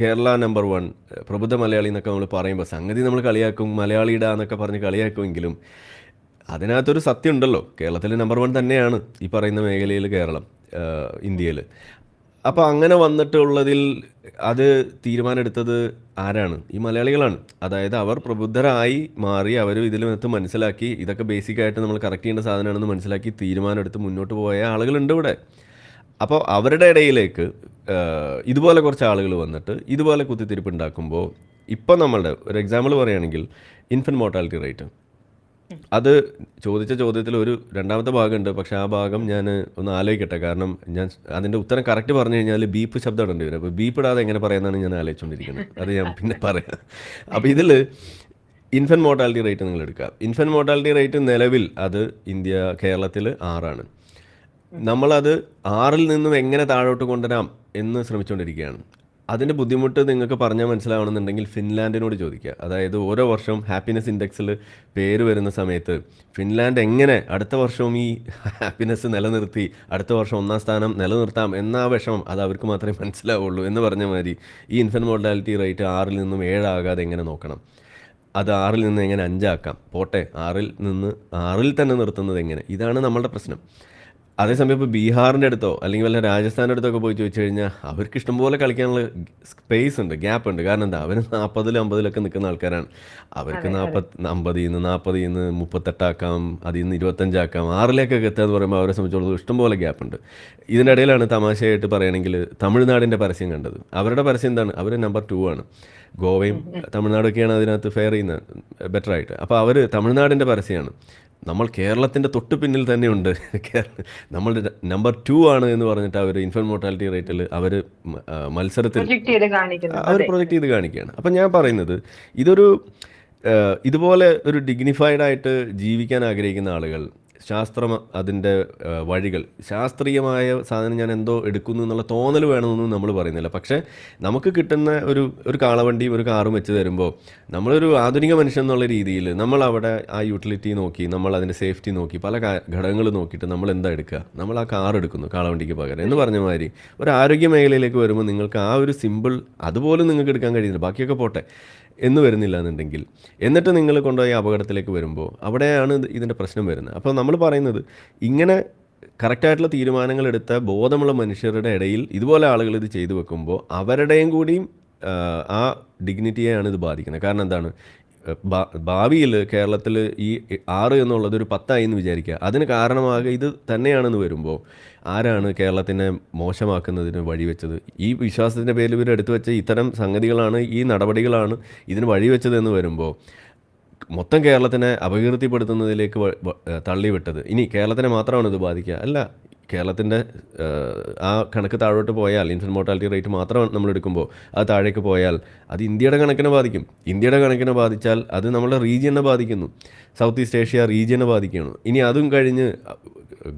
കേരള നമ്പർ വൺ പ്രബുദ്ധ മലയാളി എന്നൊക്കെ നമ്മൾ പറയുമ്പോൾ സംഗതി നമ്മൾ കളിയാക്കും മലയാളിയുടെ എന്നൊക്കെ പറഞ്ഞ് കളിയാക്കുമെങ്കിലും അതിനകത്തൊരു സത്യം ഉണ്ടല്ലോ കേരളത്തിലെ നമ്പർ വൺ തന്നെയാണ് ഈ പറയുന്ന മേഖലയിൽ കേരളം. ഇന്ത്യയിൽ അപ്പോൾ അങ്ങനെ വന്നിട്ടുള്ളതിൽ അത് തീരുമാനമെടുത്തത് ആരാണ്? ഈ മലയാളികളാണ്. അതായത് അവർ പ്രബുദ്ധരായി മാറി അവർ ഇതിൽ നിന്ന് മനസ്സിലാക്കി ഇതൊക്കെ ബേസിക്കായിട്ട് നമ്മൾ കറക്റ്റ് ചെയ്യേണ്ട സാധനമാണെന്ന് മനസ്സിലാക്കി തീരുമാനമെടുത്ത് മുന്നോട്ട് പോയ ആളുകളുണ്ട് ഇവിടെ. അപ്പോൾ അവരുടെ ഇടയിലേക്ക് ഇതുപോലെ കുറച്ച് ആളുകൾ വന്നിട്ട് ഇതുപോലെ കുത്തിത്തിരിപ്പ് ഉണ്ടാക്കുമ്പോൾ ഇപ്പം നമ്മളുടെ ഒരു എക്സാമ്പിൾ പറയുകയാണെങ്കിൽ ഇൻഫന്റ് മോർട്ടാലിറ്റി റേറ്റ് അത് ചോദിച്ച ചോദ്യത്തിൽ ഒരു രണ്ടാമത്തെ ഭാഗമുണ്ട്. പക്ഷെ ആ ഭാഗം ഞാൻ ഒന്ന് ആലോചിക്കട്ടെ. കാരണം ഞാൻ അതിന്റെ ഉത്തരം കറക്റ്റ് പറഞ്ഞു കഴിഞ്ഞാൽ ബീപ്പ് ശബ്ദം ഇടേണ്ടി വരും. അപ്പോൾ ബീപ്പ് ഇടാതെ എങ്ങനെ പറയാമെന്നാണ് ഞാൻ ആലോചിച്ചുകൊണ്ടിരിക്കുന്നത് അത് ഞാൻ പിന്നെ പറയാം. അപ്പോൾ ഇതിൽ ഇൻഫൻ മോർട്ടാലിറ്റി റേറ്റ് നിങ്ങൾ എടുക്കുക. ഇൻഫൻ മോർട്ടാലിറ്റി റേറ്റ് നിലവിൽ അത് ഇന്ത്യ കേരളത്തിൽ ആറാണ്. നമ്മളത് ആറിൽ നിന്നും എങ്ങനെ താഴോട്ട് കൊണ്ടുവരാം എന്ന് ശ്രമിച്ചുകൊണ്ടിരിക്കുകയാണ് അതിന്റെ ബുദ്ധിമുട്ട് നിങ്ങൾക്ക് പറഞ്ഞാൽ മനസ്സിലാവണമെന്നുണ്ടെങ്കിൽ ഫിൻലാൻഡിനോട് ചോദിക്കുക. അതായത് ഓരോ വർഷവും ഹാപ്പിനെസ് ഇൻഡെക്സിൽ പേര് വരുന്ന സമയത്ത് ഫിൻലാൻഡ് എങ്ങനെ അടുത്ത വർഷവും ഈ ഹാപ്പിനെസ് നിലനിർത്തി അടുത്ത വർഷം ഒന്നാം സ്ഥാനം നിലനിർത്താം എന്ന വിഷമം അത് അവർക്ക് മാത്രമേ മനസ്സിലാവുള്ളൂ എന്ന് പറഞ്ഞ മാതിരി ഈ ഇൻഫൻ മോർട്ടാലിറ്റി റേറ്റ് ആറിൽ നിന്നും ഏഴാകാതെ എങ്ങനെ നോക്കണം? അത് ആറിൽ നിന്ന് എങ്ങനെ അഞ്ചാക്കാം? പോട്ടെ ആറിൽ നിന്ന് ആറിൽ തന്നെ നിർത്തുന്നത് എങ്ങനെ? ഇതാണ് നമ്മളുടെ പ്രശ്നം. അതേസമയം ഇപ്പോൾ ബീഹാറിന്റെ അടുത്തോ അല്ലെങ്കിൽ വല്ല രാജസ്ഥാന്റെ അടുത്തൊക്കെ പോയി ചോദിച്ചു കഴിഞ്ഞാൽ അവർക്ക് ഇഷ്ടംപോലെ കളിക്കാനുള്ള സ്പേസ് ഉണ്ട് ഗ്യാപ്പ് ഉണ്ട്. കാരണം എന്താ? അവർ നാൽപ്പതിലും അമ്പതിലൊക്കെ നിൽക്കുന്ന ആൾക്കാരാണ്. അവർക്ക് നാൽപ്പത് അമ്പതിൽ നിന്ന് നാൽപ്പതിൽ നിന്ന് മുപ്പത്തെട്ടാക്കാം അതിൽ നിന്ന് ഇരുപത്തഞ്ചാക്കാം ആറിലേക്കൊക്കെ എത്തുക എന്ന് പറയുമ്പോൾ അവരെ സംബന്ധിച്ചോളം ഇഷ്ടംപോലെ ഗ്യാപ്പ് ഉണ്ട്. ഇതിന്റെ ഇടയിലാണ് തമാശയായിട്ട് പറയുകയാണെങ്കിൽ തമിഴ്നാടിന്റെ പരസ്യം കണ്ടത്. അവരുടെ പരസ്യം എന്താണ്? അവർ നമ്പർ ടു ആണ്. ഗോവയും തമിഴ്നാടൊക്കെയാണ് അതിനകത്ത് ഫെയർ ചെയ്യുന്നത് ബെറ്ററായിട്ട് അപ്പോൾ അവർ തമിഴ്നാടിന്റെ പരസ്യമാണ് നമ്മൾ കേരളത്തിന്റെ തൊട്ട് പിന്നിൽ തന്നെയുണ്ട്. നമ്മൾ നമ്പർ ടു ആണ് എന്ന് പറഞ്ഞിട്ട് അവർ ഇൻഫന്റ് മോർട്ടാലിറ്റി റേറ്റിൽ അവർ മത്സരത്തിൽ അവർ പ്രൊജക്ട് പ്രൊജക്റ്റ് ചെയ്ത് കാണിക്കുകയാണ്. അപ്പം ഞാൻ പറയുന്നത് ഇതൊരു ഇതുപോലെ ഒരു ഡിഗ്നിഫൈഡ് ആയിട്ട് ജീവിക്കാൻ ആഗ്രഹിക്കുന്ന ആളുകൾ ശാസ്ത്രം അതിന്റെ വഴികൾ. ശാസ്ത്രീയമായ സാധനം ഞാൻ എന്തോ എടുക്കുന്നു എന്നുള്ള തോന്നൽ വേണമെന്നൊന്നും നമ്മൾ പറയുന്നില്ല. പക്ഷേ നമുക്ക് കിട്ടുന്ന ഒരു ഒരു കാളവണ്ടിയും ഒരു കാറും വെച്ച് തരുമ്പോൾ നമ്മളൊരു ആധുനിക മനുഷ്യൻ എന്നുള്ള രീതിയിൽ നമ്മൾ അവിടെ ആ യൂട്ടിലിറ്റി നോക്കി നമ്മൾ അതിന്റെ സേഫ്റ്റി നോക്കി പല ഘടകങ്ങൾ നോക്കിയിട്ട് നമ്മൾ എന്താ എടുക്കുക? നമ്മൾ ആ കാർ എടുക്കുന്നു കാളവണ്ടിക്ക് പകരം എന്ന് പറഞ്ഞ മാതിരി. ഒരു ആരോഗ്യ മേഖലയിലേക്ക് വരുമ്പോൾ നിങ്ങൾക്ക് ആ ഒരു സിമ്പിൾ അതുപോലും നിങ്ങൾക്ക് എടുക്കാൻ കഴിയുന്നില്ല. ബാക്കിയൊക്കെ പോട്ടെ. എന്ന് വരുന്നില്ല എന്നുണ്ടെങ്കിൽ എന്നിട്ട് നിങ്ങൾ കൊണ്ടുപോയി അപകടത്തിലേക്ക് വരുമ്പോൾ അവിടെയാണ് ഇത് ഇതിന്റെ പ്രശ്നം വരുന്നത്. അപ്പോൾ നമ്മൾ പറയുന്നത് ഇങ്ങനെ കറക്റ്റായിട്ടുള്ള തീരുമാനങ്ങൾ എടുത്ത ബോധമുള്ള മനുഷ്യരുടെ ഇടയിൽ ഇതുപോലെ ആളുകൾ ഇത് ചെയ്തു വെക്കുമ്പോൾ അവരുടെയും കൂടിയും ആ ഡിഗ്നിറ്റിയെയാണ് ഇത് ബാധിക്കുന്നത്. കാരണം എന്താണ്? ഭാവിയിൽ കേരളത്തിൽ ഈ ആറ് എന്നുള്ളത് ഒരു പത്തായി എന്ന് വിചാരിക്കുക. അതിന് കാരണമാകുക ഇത് തന്നെയാണെന്ന് വരുമ്പോൾ ആരാണ് കേരളത്തിനെ മോശമാക്കുന്നതിന് വഴിവെച്ചത്? ഈ വിശ്വാസത്തിന്റെ പേരിൽ ഇവർ എടുത്തു വെച്ച ഇത്തരം സംഗതികളാണ് ഈ നടപടികളാണ് ഇതിന് വഴിവെച്ചതെന്ന് വരുമ്പോൾ മൊത്തം കേരളത്തിനെ അപകീർത്തിപ്പെടുത്തുന്നതിലേക്ക് തള്ളിവിട്ടത്. ഇനി കേരളത്തിനെ മാത്രമാണ് ഇത് ബാധിക്കുക? അല്ല കേരളത്തിന്റെ ആ കണക്ക് താഴോട്ട് പോയാൽ ഇൻഫന്റ് മോർട്ടാലിറ്റി റേറ്റ് മാത്രം നമ്മൾ എടുക്കുമ്പോൾ അത് താഴേക്ക് പോയാൽ അത് ഇന്ത്യയുടെ കണക്കിനെ ബാധിക്കും. ഇന്ത്യയുടെ കണക്കിനെ ബാധിച്ചാൽ അത് നമ്മുടെ റീജിയനെ ബാധിക്കുന്നു. സൗത്ത് ഈസ്റ്റ് ഏഷ്യ റീജിയനെ ബാധിക്കുകയാണ്. ഇനി അതും കഴിഞ്ഞ്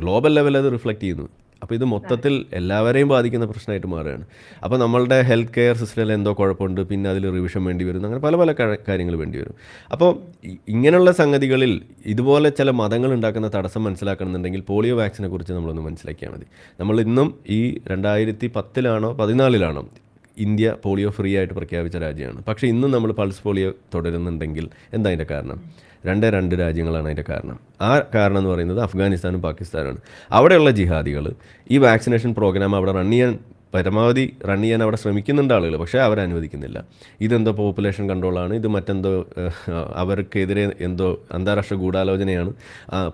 ഗ്ലോബൽ ലെവൽ അത് റിഫ്ലക്റ്റ് ചെയ്യുന്നു. അപ്പോൾ ഇത് മൊത്തത്തിൽ എല്ലാവരെയും ബാധിക്കുന്ന പ്രശ്നമായിട്ട് മാറുകയാണ്. അപ്പോൾ നമ്മളുടെ ഹെൽത്ത് കെയർ സിസ്റ്റത്തിൽ എന്തോ കുഴപ്പമുണ്ട് പിന്നെ അതിൽ റിവിഷൻ വേണ്ടി വരും അങ്ങനെ പല പല കാര്യങ്ങൾ വേണ്ടി വരും. അപ്പോൾ ഇങ്ങനെയുള്ള സംഗതികളിൽ ഇതുപോലെ ചില മതങ്ങൾ ഉണ്ടാക്കുന്ന തടസ്സം മനസ്സിലാക്കണമെന്നുണ്ടെങ്കിൽ പോളിയോ വാക്സിനെ കുറിച്ച് നമ്മളൊന്ന് മനസ്സിലാക്കിയാൽ മതി. നമ്മൾ ഇന്നും ഈ രണ്ടായിരത്തി പത്തിലാണോ പതിനാലിലാണോ ഇന്ത്യ പോളിയോ ഫ്രീ ആയിട്ട് പ്രഖ്യാപിച്ച രാജ്യമാണ്. പക്ഷേ ഇന്നും നമ്മൾ പൾസ് പോളിയോ തുടരുന്നുണ്ടെങ്കിൽ എന്താ അതിന്റെ കാരണം? രണ്ട് രണ്ട് രാജ്യങ്ങളാണ് അതിന്റെ കാരണം. ആ കാരണം എന്ന് പറയുന്നത് അഫ്ഗാനിസ്ഥാനും പാകിസ്ഥാനുമാണ്. അവിടെയുള്ള ജിഹാദികൾ ഈ വാക്സിനേഷൻ പ്രോഗ്രാം അവിടെ റൺ ചെയ്യാൻ പരമാവധി റൺ ചെയ്യാൻ അവിടെ ശ്രമിക്കുന്നുണ്ട് ആളുകൾ പക്ഷേ അവരനുവദിക്കുന്നില്ല ഇതെന്തോ പോപ്പുലേഷൻ കൺട്രോളാണ് ഇത് മറ്റെന്തോ അവർക്കെതിരെ എന്തോ അന്താരാഷ്ട്ര ഗൂഢാലോചനയാണ്.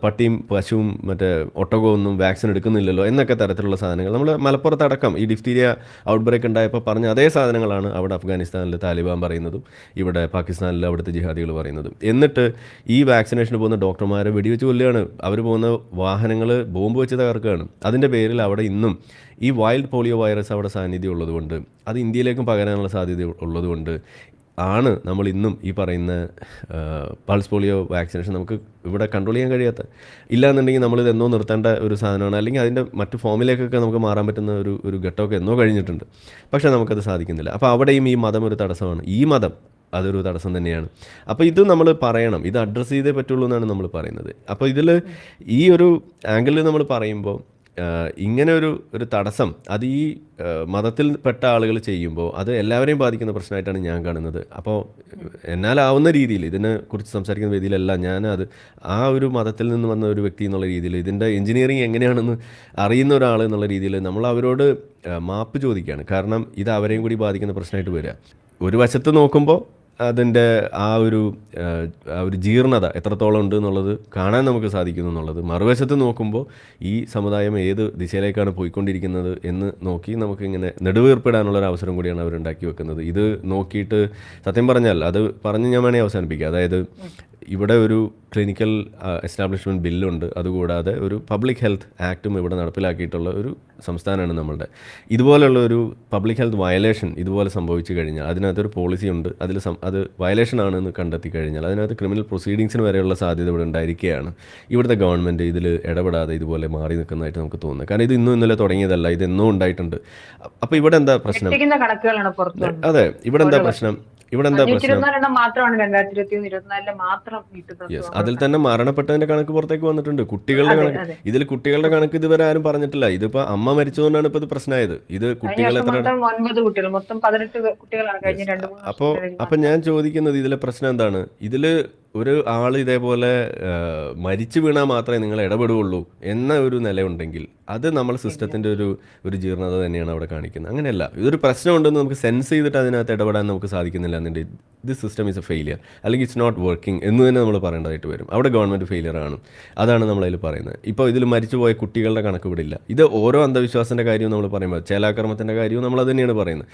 പട്ടിയും പശുവും മറ്റേ ഒട്ടകോ ഒന്നും വാക്സിൻ എടുക്കുന്നില്ലല്ലോ എന്നൊക്കെ തരത്തിലുള്ള സാധനങ്ങൾ. നമ്മൾ മലപ്പുറത്തടക്കം ഈ ഡിഫ്തീരിയ ഔട്ട് ബ്രേക്ക് ഉണ്ടായപ്പോൾ പറഞ്ഞ അതേ സാധനങ്ങളാണ് അവിടെ അഫ്ഗാനിസ്ഥാനിൽ താലിബാൻ പറയുന്നതും ഇവിടെ പാകിസ്ഥാനിൽ അവിടുത്തെ ജിഹാദികൾ പറയുന്നതും. എന്നിട്ട് ഈ വാക്സിനേഷന് പോകുന്ന ഡോക്ടർമാരെ വെടിവെച്ച് കൊല്ലുകയാണ്. അവർ പോകുന്ന വാഹനങ്ങൾ ബോംബ് വെച്ച് തകർക്കുകയാണ്. അതിന്റെ പേരിൽ അവിടെ ഇന്നും ഈ വൈൽഡ് പോളിയോ വൈറസ് അവിടെ സാന്നിധ്യം ഉള്ളതുകൊണ്ട് അത് ഇന്ത്യയിലേക്കും പകരാനുള്ള സാധ്യത ഉള്ളതുകൊണ്ട് ആണ് നമ്മൾ ഇന്നും ഈ പറയുന്ന പൾസ് പോളിയോ വാക്സിനേഷൻ നമുക്ക് ഇവിടെ കൺട്രോൾ ചെയ്യാൻ കഴിയാത്ത. ഇല്ലാന്നുണ്ടെങ്കിൽ നമ്മളിത് എന്നോ നിർത്തേണ്ട ഒരു സാധനമാണ്. അല്ലെങ്കിൽ അതിന്റെ മറ്റു ഫോമിലേക്കൊക്കെ നമുക്ക് മാറാൻ പറ്റുന്ന ഒരു ഒരു ഘട്ടമൊക്കെ എന്നോ കഴിഞ്ഞിട്ടുണ്ട്. പക്ഷേ നമുക്കത് സാധിക്കുന്നില്ല. അപ്പോൾ അവിടെയും ഈ മതം ഒരു തടസ്സമാണ്. ഈ മതം അതൊരു തടസ്സം തന്നെയാണ്. അപ്പോൾ ഇത് നമ്മൾ പറയണം. ഇത് അഡ്രസ്സ് ചെയ്തേ പറ്റുള്ളൂ എന്നാണ് നമ്മൾ പറയുന്നത്. അപ്പോൾ ഇതിൽ ഈ ഒരു ആംഗിളിൽ നമ്മൾ പറയുമ്പോൾ ഇങ്ങനെ ഒരു ഒരു തടസ്സം അത് ഈ മതത്തിൽപ്പെട്ട ആളുകൾ ചെയ്യുമ്പോൾ അത് എല്ലാവരെയും ബാധിക്കുന്ന പ്രശ്നമായിട്ടാണ് ഞാൻ കാണുന്നത്. അപ്പോൾ എന്നാലാവുന്ന രീതിയിൽ ഇതിനെ കുറിച്ച് സംസാരിക്കുന്ന രീതിയിലല്ല ഞാൻ അത് ആ ഒരു മതത്തിൽ നിന്ന് വന്ന ഒരു വ്യക്തി എന്നുള്ള രീതിയിൽ ഇതിന്റെ എഞ്ചിനീയറിങ് എങ്ങനെയാണെന്ന് അറിയുന്ന ഒരാൾ എന്നുള്ള രീതിയിൽ നമ്മൾ അവരോട് മാപ്പ് ചോദിക്കുകയാണ്. കാരണം ഇത് അവരെയും കൂടി ബാധിക്കുന്ന പ്രശ്നമായിട്ട് വരിക. ഒരു വശത്ത് നോക്കുമ്പോൾ അതിന്റെ ആ ഒരു ആ, ഒരു ജീർണത എത്രത്തോളം ഉണ്ട് എന്നുള്ളത് കാണാൻ നമുക്ക് സാധിക്കുന്നു എന്നുള്ളത്. മറുവശത്ത് നോക്കുമ്പോൾ ഈ സമുദായം ഏത് ദിശയിലേക്കാണ് പോയിക്കൊണ്ടിരിക്കുന്നത് എന്ന് നോക്കി നമുക്കിങ്ങനെ നെടുവീർപ്പിടാനുള്ള ഒരു അവസരം കൂടിയാണ് അവരുണ്ടാക്കി വെക്കുന്നത്. ഇത് നോക്കിയിട്ട് സത്യം പറഞ്ഞാൽ അത് പറഞ്ഞ് ഞാൻ വേണേൽ അവസാനിപ്പിക്കുക അതായത് ഇവിടെ ഒരു ക്ലിനിക്കൽ എസ്റ്റാബ്ലിഷ്മെന്റ് ബില്ലുണ്ട്. അതുകൂടാതെ ഒരു പബ്ലിക് ഹെൽത്ത് ആക്റ്റും ഇവിടെ നടപ്പിലാക്കിയിട്ടുള്ള ഒരു സംസ്ഥാനമാണ് നമ്മളുടെ. ഇതുപോലുള്ള ഒരു പബ്ലിക് ഹെൽത്ത് വയലേഷൻ ഇതുപോലെ സംഭവിച്ചു കഴിഞ്ഞാൽ അതിനകത്തൊരു പോളിസി ഉണ്ട്. അതിൽ സം അത് വയലേഷൻ ആണെന്ന് കണ്ടെത്തി കഴിഞ്ഞാൽ അതിനകത്ത് ക്രിമിനൽ പ്രൊസീഡിങ്സിന് വരെയുള്ള സാധ്യത ഇവിടെ ഉണ്ടായിരിക്കുകയാണ്. ഇവിടുത്തെ ഗവൺമെന്റ് ഇതിൽ ഇടപെടാതെ ഇതുപോലെ മാറി നിൽക്കുന്നതായിട്ട് നമുക്ക് തോന്നുന്നത് കാരണം ഇത് ഇന്നും ഇന്നലെ തുടങ്ങിയതല്ല ഇത് എന്നും ഉണ്ടായിട്ടുണ്ട് അപ്പോൾ ഇവിടെ എന്താ പ്രശ്നം? അതെ ഇവിടെ എന്താ പ്രശ്നം? ഇവിടെ എന്താ പ്രശ്നം? ഇരുപത്തിനാലെണ്ണം മാത്രമാണ് രണ്ടായിരത്തി ഇരുപത്തി ഒന്ന് ഇരുപത്തിനാലിൽ മാത്രം യെസ് അതിൽ തന്നെ മരണപ്പെട്ടതിന്റെ കണക്ക് പുറത്തേക്ക് വന്നിട്ടുണ്ട്. കുട്ടികളുടെ കണക്ക്. ഇതിൽ കുട്ടികളുടെ കണക്ക് ഇതുവരെ ആരും പറഞ്ഞിട്ടില്ല. ഇതിപ്പോ അമ്മ മരിച്ചതുകൊണ്ടാണ് ഇപ്പൊ ഇത് പ്രശ്നമായത്. ഇത് കുട്ടികൾ. എത്ര അപ്പൊ വർഷത്തിനിടയിൽ ഞാൻ ചോദിക്കുന്നത് ഇതിലെ പ്രശ്നം എന്താണ്? ഇതിൽ ഒരു ആൾ ഇതേപോലെ മരിച്ചു വീണാൽ മാത്രമേ നിങ്ങൾ ഇടപെടുകയുള്ളൂ എന്ന ഒരു നിലയുണ്ടെങ്കിൽ അത് നമ്മൾ സിസ്റ്റത്തിന്റെ ഒരു ഒരു ജീർണത തന്നെയാണ് അവിടെ കാണിക്കുന്നത്. അങ്ങനെയല്ല. ഇതൊരു പ്രശ്നമുണ്ടെന്ന് നമുക്ക് സെൻസ് ചെയ്തിട്ട് അതിനകത്ത് ഇടപെടാൻ നമുക്ക് സാധിക്കുന്നില്ല. എന്നുണ്ടെങ്കിൽ this system is a failure അല്ലെങ്കിൽ ഇറ്റ്സ് നോട്ട് വർക്കിംഗ് എന്ന് തന്നെ നമ്മൾ പറയേണ്ടതായിട്ട് വരും. അവിടെ ഗവൺമെന്റ് ഫെയിലിയർ ആണ്. അതാണ് നമ്മളതിൽ പറയുന്നത്. ഇപ്പോൾ ഇതിൽ മരിച്ചുപോയ കുട്ടികളുടെ കണക്ക് ഇവിടെ ഇല്ല. ഇത് ഓരോ അന്ധവിശ്വാസത്തിന്റെ കാര്യവും നമ്മൾ പറയുമ്പോൾ ചേലാക്രമത്തിന്റെ കാര്യവും നമ്മൾ അത് തന്നെയാണ് പറയുന്നത്.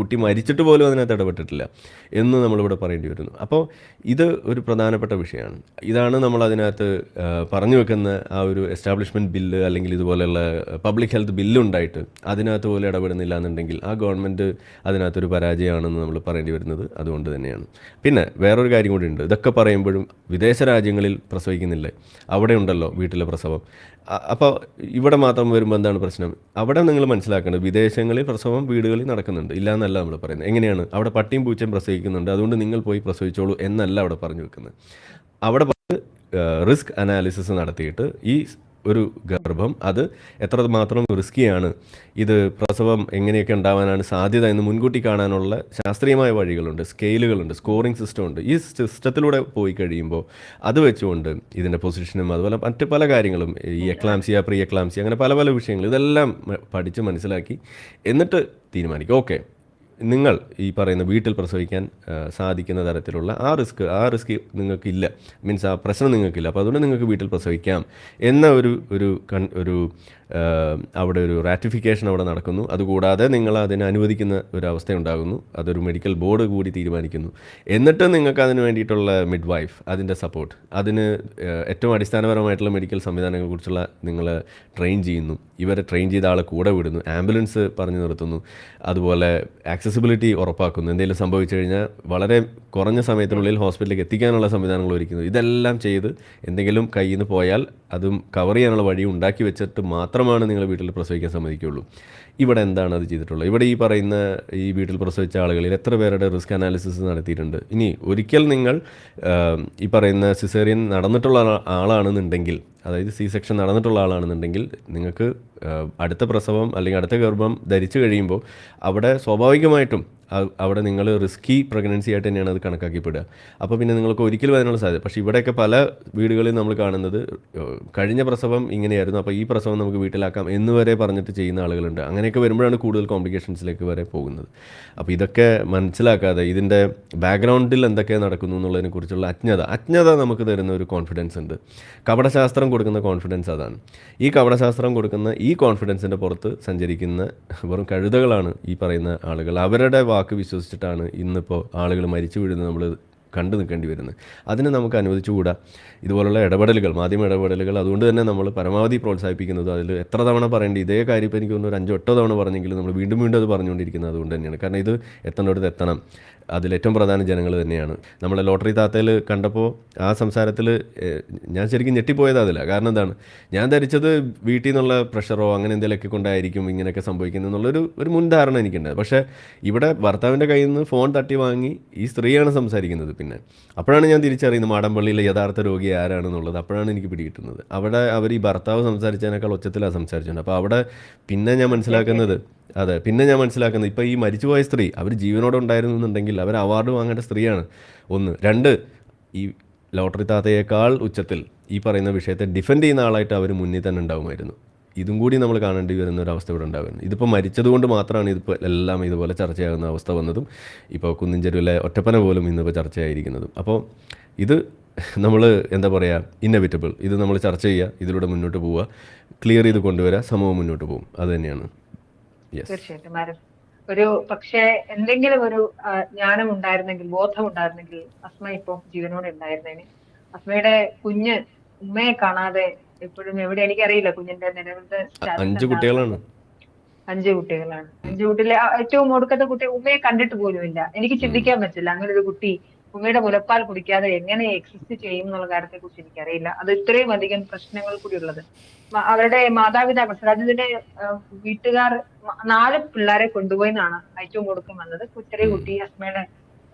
കുട്ടി മരിച്ചിട്ട് പോലും അതിനകത്ത് ഇടപെട്ടിട്ടില്ല എന്ന് നമ്മളിവിടെ പറയേണ്ടി വരുന്നു. അപ്പോൾ ഇത് ഒരു പ്രധാന പ്രധാനപ്പെട്ട വിഷയമാണ്. ഇതാണ് നമ്മൾ അതിനകത്ത് പറഞ്ഞു വെക്കുന്ന ആ ഒരു എസ്റ്റാബ്ലിഷ്മെന്റ് ബില്ല് അല്ലെങ്കിൽ ഇതുപോലെയുള്ള പബ്ലിക് ഹെൽത്ത് ബില്ലുണ്ടായിട്ട് അതിനകത്ത് പോലും ഇടപെടുന്നില്ല എന്നുണ്ടെങ്കിൽ ആ ഗവൺമെന്റ് അതിനകത്തൊരു പരാജയമാണെന്ന് നമ്മൾ പറയേണ്ടി വരുന്നത് അതുകൊണ്ട് തന്നെയാണ്. പിന്നെ വേറൊരു കാര്യം കൂടി ഉണ്ട്. ഇതൊക്കെ പറയുമ്പോഴും വിദേശ രാജ്യങ്ങളിൽ പ്രസവിക്കുന്നില്ലേ? അവിടെ ഉണ്ടല്ലോ വീട്ടിലെ പ്രസവം. അപ്പോൾ ഇവിടെ മാത്രം വരുമ്പോൾ എന്താണ് പ്രശ്നം? അവിടെ നിങ്ങൾ മനസ്സിലാക്കേണ്ടത് വിദേശങ്ങളിൽ പ്രസവം വീടുകളിൽ നടക്കുന്നുണ്ട്. ഇല്ല എന്നല്ല നമ്മൾ പറയുന്നത്. എങ്ങനെയാണ്? അവിടെ പട്ടിയും പൂച്ചയും പ്രസവിക്കുന്നുണ്ട്. അതുകൊണ്ട് നിങ്ങൾ പോയി പ്രസവിച്ചോളൂ എന്നല്ല അവിടെ പറഞ്ഞു വെക്കുന്നത്. അവിടെ റിസ്ക് അനാലിസിസ് നടത്തിയിട്ട് ഈ ഒരു ഗർഭം. അത് എത്രമാത്രം റിസ്കിയാണ് ഇത് പ്രസവം എങ്ങനെയൊക്കെ ഉണ്ടാവാനാണ് സാധ്യത എന്ന് മുൻകൂട്ടി കാണാനുള്ള ശാസ്ത്രീയമായ വഴികളുണ്ട്. സ്കെയിലുകളുണ്ട്. സ്കോറിംഗ് സിസ്റ്റം ഉണ്ട് ഈ സിസ്റ്റത്തിലൂടെ പോയി കഴിയുമ്പോൾ അത് വെച്ചുകൊണ്ട് ഇതിന്റെ പൊസിഷനും അതുപോലെ മറ്റ് പല കാര്യങ്ങളും ഈ എക്ലാംസിയ പ്രീ എക്ലാംസിയ അങ്ങനെ പല പല വിഷയങ്ങൾ ഇതെല്ലാം പഠിച്ച് മനസ്സിലാക്കി എന്നിട്ട് തീരുമാനിക്കും. ഓക്കെ. നിങ്ങൾ ഈ പറയുന്ന വീട്ടിൽ പ്രസവിക്കാൻ സാധിക്കുന്ന തരത്തിലുള്ള ആ റിസ്ക് ആ റിസ്ക് നിങ്ങൾക്കില്ല. മീൻസ് ആ പ്രശ്നം നിങ്ങൾക്കില്ല. അപ്പോൾ അതുകൊണ്ട് നിങ്ങൾക്ക് വീട്ടിൽ പ്രസവിക്കാം എന്ന ഒരു ഒരു ഒരു അവിടെ ഒരു റാറ്റിഫിക്കേഷൻ അവിടെ നടക്കുന്നു. അതുകൂടാതെ നിങ്ങൾ അതിനെ അനുവദിക്കുന്ന ഒരു അവസ്ഥ ഉണ്ടാകുന്നു അതൊരു മെഡിക്കൽ ബോർഡ് കൂടി തീരുമാനിക്കുന്നു. എന്നിട്ട് നിങ്ങൾക്ക് അതിന് വേണ്ടിയിട്ടുള്ള മിഡ് വൈഫ് അതിന്റെ സപ്പോർട്ട് അതിന് ഏറ്റവും അടിസ്ഥാനപരമായിട്ടുള്ള മെഡിക്കൽ സംവിധാനങ്ങളെക്കുറിച്ചുള്ള നിങ്ങൾ ട്രെയിൻ ചെയ്യുന്നു. ഇവരെ ട്രെയിൻ ചെയ്ത ആളെ കൂടെ വിടുന്നു. ആംബുലൻസ് പറഞ്ഞു നിർത്തുന്നു. അതുപോലെ ആക്സസിബിലിറ്റി ഉറപ്പാക്കുന്നു. എന്തെങ്കിലും സംഭവിച്ചു കഴിഞ്ഞാൽ വളരെ കുറഞ്ഞ സമയത്തിനുള്ളിൽ ഹോസ്പിറ്റലിലേക്ക് എത്തിക്കാനുള്ള സംവിധാനങ്ങൾ ഒരുക്കുന്നു. ഇതെല്ലാം ചെയ്ത് എന്തെങ്കിലും കയ്യിൽ നിന്ന് പോയാൽ അതും കവർ ചെയ്യാനുള്ള വഴി ഉണ്ടാക്കി വെച്ചിട്ട് മാത്രമാണ് നിങ്ങൾ വീട്ടിൽ പ്രസവിക്കാൻ സമ്മതിക്കുകയുള്ളൂ. ഇവിടെ എന്താണ് അത് ചെയ്തിട്ടുള്ളത്? ഇവിടെ ഈ പറയുന്ന ഈ വീട്ടിൽ പ്രസവിച്ച ആളുകളിൽ എത്ര പേരുടെ റിസ്ക് അനാലിസിസ് നടത്തിയിട്ടുണ്ട്? ഇനി ഒരിക്കൽ നിങ്ങൾ ഈ പറയുന്ന സിസേറിയൻ നടന്നിട്ടുള്ള ആളാണെന്നുണ്ടെങ്കിൽ അതായത് സി സെക്ഷൻ നടന്നിട്ടുള്ള ആളാണെന്നുണ്ടെങ്കിൽ നിങ്ങൾക്ക് അടുത്ത പ്രസവം അല്ലെങ്കിൽ അടുത്ത ഗർഭം ധരിച്ചു കഴിയുമ്പോൾ അവിടെ സ്വാഭാവികമായിട്ടും അവിടെ നിങ്ങൾ റിസ്കി പ്രഗ്നൻസി ആയിട്ട് തന്നെയാണ് അത് കണക്കാക്കിപ്പെടുക. അപ്പോൾ പിന്നെ നിങ്ങൾക്ക് ഒരിക്കലും അതിനുള്ള സാധ്യത പക്ഷേ ഇവിടെയൊക്കെ പല വീടുകളിൽ നമ്മൾ കാണുന്നത് കഴിഞ്ഞ പ്രസവം ഇങ്ങനെയായിരുന്നു. അപ്പോൾ ഈ പ്രസവം നമുക്ക് വീട്ടിലാക്കാം എന്ന് വരെ പറഞ്ഞിട്ട് ചെയ്യുന്ന ആളുകളുണ്ട്. അങ്ങനെയൊക്കെ വരുമ്പോഴാണ് കൂടുതൽ കോംപ്ലിക്കേഷൻസിലേക്ക് വരെ പോകുന്നത്. അപ്പോൾ ഇതൊക്കെ മനസ്സിലാക്കാതെ ഇതിന്റെ ബാക്ക്ഗ്രൗണ്ടിൽ എന്തൊക്കെ നടക്കുന്നു എന്നുള്ളതിനെ കുറിച്ചുള്ള അജ്ഞത. അജ്ഞത നമുക്ക് തരുന്ന ഒരു കോൺഫിഡൻസ് ഉണ്ട്. കപടശാസ്ത്രം കൊടുക്കുന്ന കോൺഫിഡൻസ് അതാണ്. ഈ കപടശാസ്ത്രം കൊടുക്കുന്ന ഈ കോൺഫിഡൻസിന്റെ പുറത്ത് സഞ്ചരിക്കുന്ന വെറും കഴുതകളാണ് ഈ പറയുന്ന ആളുകൾ. അവരുടെ വാക്ക് വിശ്വസിച്ചിട്ടാണ് ഇന്നിപ്പോൾ ആളുകൾ മരിച്ചു വീഴുന്നത്. നമ്മൾ കണ്ടു നിൽക്കേണ്ടി വരുന്നത്. അതിന് നമുക്ക് അനുവദിച്ചുകൂടാ? ഇതുപോലുള്ള ഇടപെടലുകൾ മാധ്യമ ഇടപെടലുകൾ അതുകൊണ്ട് തന്നെ നമ്മൾ പരമാവധി പ്രോത്സാഹിപ്പിക്കുന്നത് അതിൽ എത്ര തവണ പറയേണ്ടി ഇതേ കാര്യം ഇപ്പോൾ എനിക്ക് തോന്നുന്നു ഒരു അഞ്ചോ എട്ടോ തവണ പറഞ്ഞെങ്കിലും നമ്മൾ വീണ്ടും വീണ്ടും അത് പറഞ്ഞുകൊണ്ടിരിക്കുന്നത് അതുകൊണ്ട് തന്നെയാണ്. കാരണം ഇത് എത്തേണ്ടടുത്ത് എത്തണം. അതിലേറ്റവും പ്രധാനം ജനങ്ങൾ തന്നെയാണ്. നമ്മളെ ലോട്ടറി താത്തയിൽ കണ്ടപ്പോൾ ആ സംസാരത്തിൽ ഞാൻ ശരിക്കും ഞെട്ടിപ്പോയത് കാരണം എന്താണ്? ഞാൻ ധരിച്ചത് വീട്ടിൽ നിന്നുള്ള പ്രഷറോ അങ്ങനെ എന്തെങ്കിലുമൊക്കെ കൊണ്ടായിരിക്കും ഇങ്ങനെയൊക്കെ സംഭവിക്കുന്നത് എന്നുള്ളൊരു ഒരു മുൻധാരണ എനിക്കുണ്ട്. പക്ഷേ ഇവിടെ ഭർത്താവിന്റെ കയ്യിൽ നിന്ന് ഫോൺ തട്ടി വാങ്ങി ഈ സ്ത്രീയാണ് സംസാരിക്കുന്നത് പിന്നെ. അപ്പോഴാണ് ഞാൻ തിരിച്ചറിയുന്നത് മാടമ്പള്ളിയിലെ യഥാർത്ഥ രോഗി ആരാണെന്നുള്ളത്. അപ്പോഴാണ് എനിക്ക് പിടികിട്ടുന്നത്. അവിടെ അവർ ഈ ഭർത്താവ് സംസാരിച്ചതിനേക്കാൾ ഒച്ചത്തിലാണ് സംസാരിച്ചത്. അപ്പോൾ അവിടെ പിന്നെ ഞാൻ മനസ്സിലാക്കുന്നത് അതെ പിന്നെ ഞാൻ മനസ്സിലാക്കുന്നത് ഇപ്പോൾ ഈ മരിച്ചുപോയ സ്ത്രീ അവർ ജീവനോടെ ഉണ്ടായിരുന്നു എന്നുണ്ടെങ്കിൽ അവർ അവാർഡ് വാങ്ങേണ്ട സ്ത്രീയാണ്. ഒന്ന്. രണ്ട് ഈ ലോട്ടറി താത്തയേക്കാൾ ഉച്ചത്തിൽ ഈ പറയുന്ന വിഷയത്തെ ഡിഫെൻഡ് ചെയ്യുന്ന ആളായിട്ട് അവർ മുന്നിൽ തന്നെ ഉണ്ടാകുമായിരുന്നു ഇതും കൂടി നമ്മൾ കാണേണ്ടി വരുന്ന ഒരു അവസ്ഥ ഇവിടെ ഉണ്ടാകുന്നത് ഇതിപ്പോൾ മരിച്ചതുകൊണ്ട് മാത്രമാണ് ഇതിപ്പോൾ എല്ലാം ഇതുപോലെ ചർച്ചയാകുന്ന അവസ്ഥ വന്നതും ഇപ്പോൾ കുന്നിഞ്ചെരുവിലെ ഒറ്റപ്പന പോലും ഇന്നിപ്പോൾ ചർച്ചയായിരിക്കുന്നതും. അപ്പോൾ ഇത് നമ്മൾ എന്താ പറയുക ഇന്നവിറ്റബിൾ ഇത് നമ്മൾ ചർച്ച ചെയ്യുക ഇതിലൂടെ മുന്നോട്ട് പോവുക ക്ലിയർ ചെയ്ത് കൊണ്ടുവരിക സമൂഹം മുന്നോട്ട് പോകും. അത് തന്നെയാണ്. യെസ് തീർച്ചയായിട്ടും. ഒരു പക്ഷേ എന്തെങ്കിലും ഒരു ജ്ഞാനം ഉണ്ടായിരുന്നെങ്കിൽ ബോധം ഉണ്ടായിരുന്നെങ്കിൽ അസ്മ ഇപ്പൊ ജീവനോട് ഉണ്ടായിരുന്നേന്. അസ്മയുടെ കുഞ്ഞ് ഉമ്മയെ കാണാതെ എപ്പോഴും എവിടെ എനിക്കറിയില്ല കുഞ്ഞിന്റെ നിലവിലത്തെ അഞ്ചു അഞ്ച് കുട്ടികളാണ്. അഞ്ച് കുട്ടികളാണ്. അഞ്ച് കുട്ടിയിലെ ഏറ്റവും ഒടുക്കത്തെ കുട്ടി ഉമ്മയെ കണ്ടിട്ട് പോലും ഇല്ല എനിക്ക് ചിന്തിക്കാൻ പറ്റില്ല. അങ്ങനെ ഒരു കുട്ടി ഉമ്മയുടെ മുലപ്പാൽ കുടിക്കാതെ എങ്ങനെ എക്സിസ്റ്റ് ചെയ്യും എന്നുള്ള കാര്യത്തെ കുറിച്ച് എനിക്കറിയില്ല. അത് ഇത്രയും അധികം പ്രശ്നങ്ങൾ കൂടി ഉള്ളത്. അവരുടെ മാതാപിതാക്കൾ സരാജിന്റെ വീട്ടുകാർ നാല് പിള്ളേരെ കൊണ്ടുപോയി എന്നാണ് ഏറ്റവും കൊടുക്കും വന്നത്. ചെറിയ കുട്ടി അസ്മയുടെ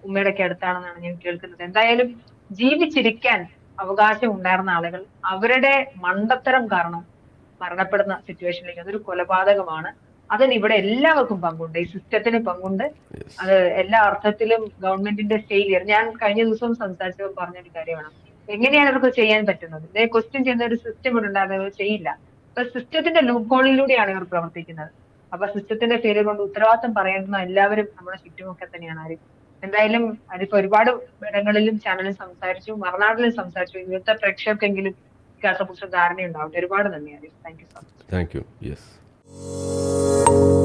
ഉമ്മയുടെ ഒക്കെ അടുത്താണെന്നാണ് ഞാൻ കേൾക്കുന്നത്. എന്തായാലും ജീവിച്ചിരിക്കാൻ അവകാശം ഉണ്ടായിരുന്ന ആളുകൾ അവരുടെ മണ്ടത്തരം കാരണം മരണപ്പെടുന്ന സിറ്റുവേഷനിലേക്ക് അതൊരു കൊലപാതകമാണ്. അതിന് ഇവിടെ എല്ലാവർക്കും പങ്കുണ്ട്. ഈ സിസ്റ്റത്തിന് പങ്കുണ്ട്. അത് എല്ലാ അർത്ഥത്തിലും ഗവൺമെന്റിന്റെ ഫെയിലിയർ ഞാൻ കഴിഞ്ഞ ദിവസം സംസാരിച്ചപ്പോൾ പറഞ്ഞൊരു കാര്യമാണ്. എങ്ങനെയാണ് അവർക്ക് ചെയ്യാൻ പറ്റുന്നത്? ഇതേ ക്വസ്റ്റ്യൻ ചെയ്യുന്ന ഒരു സിസ്റ്റം ഇവിടെ ഉണ്ടായിരുന്നത് ഇവർ ചെയ്യില്ല. അപ്പൊ സിസ്റ്റത്തിന്റെ ലൂപ്പ് ഹോളിലൂടെയാണ് ഇവർ പ്രവർത്തിക്കുന്നത്. അപ്പൊ സിസ്റ്റത്തിന്റെ ഫെയിലിയർ കൊണ്ട് ഉത്തരവാദിത്തം പറയേണ്ടുന്ന എല്ലാവരും നമ്മുടെ ചുറ്റുമൊക്കെ തന്നെയാണ്. ആരും എന്തായാലും അതിപ്പോ ഒരുപാട് ഇടങ്ങളിലും ചാനലിൽ സംസാരിച്ചു മറുനാട്ടിലും സംസാരിച്ചു. ഇന്നത്തെ പ്രേക്ഷകർക്കെങ്കിലും ഇക്കാര്യത്തെ കുറിച്ച് ധാരണയുണ്ടാവട്ടെ. ഒരുപാട് നന്ദി ആരും thank you so much thank you yes Música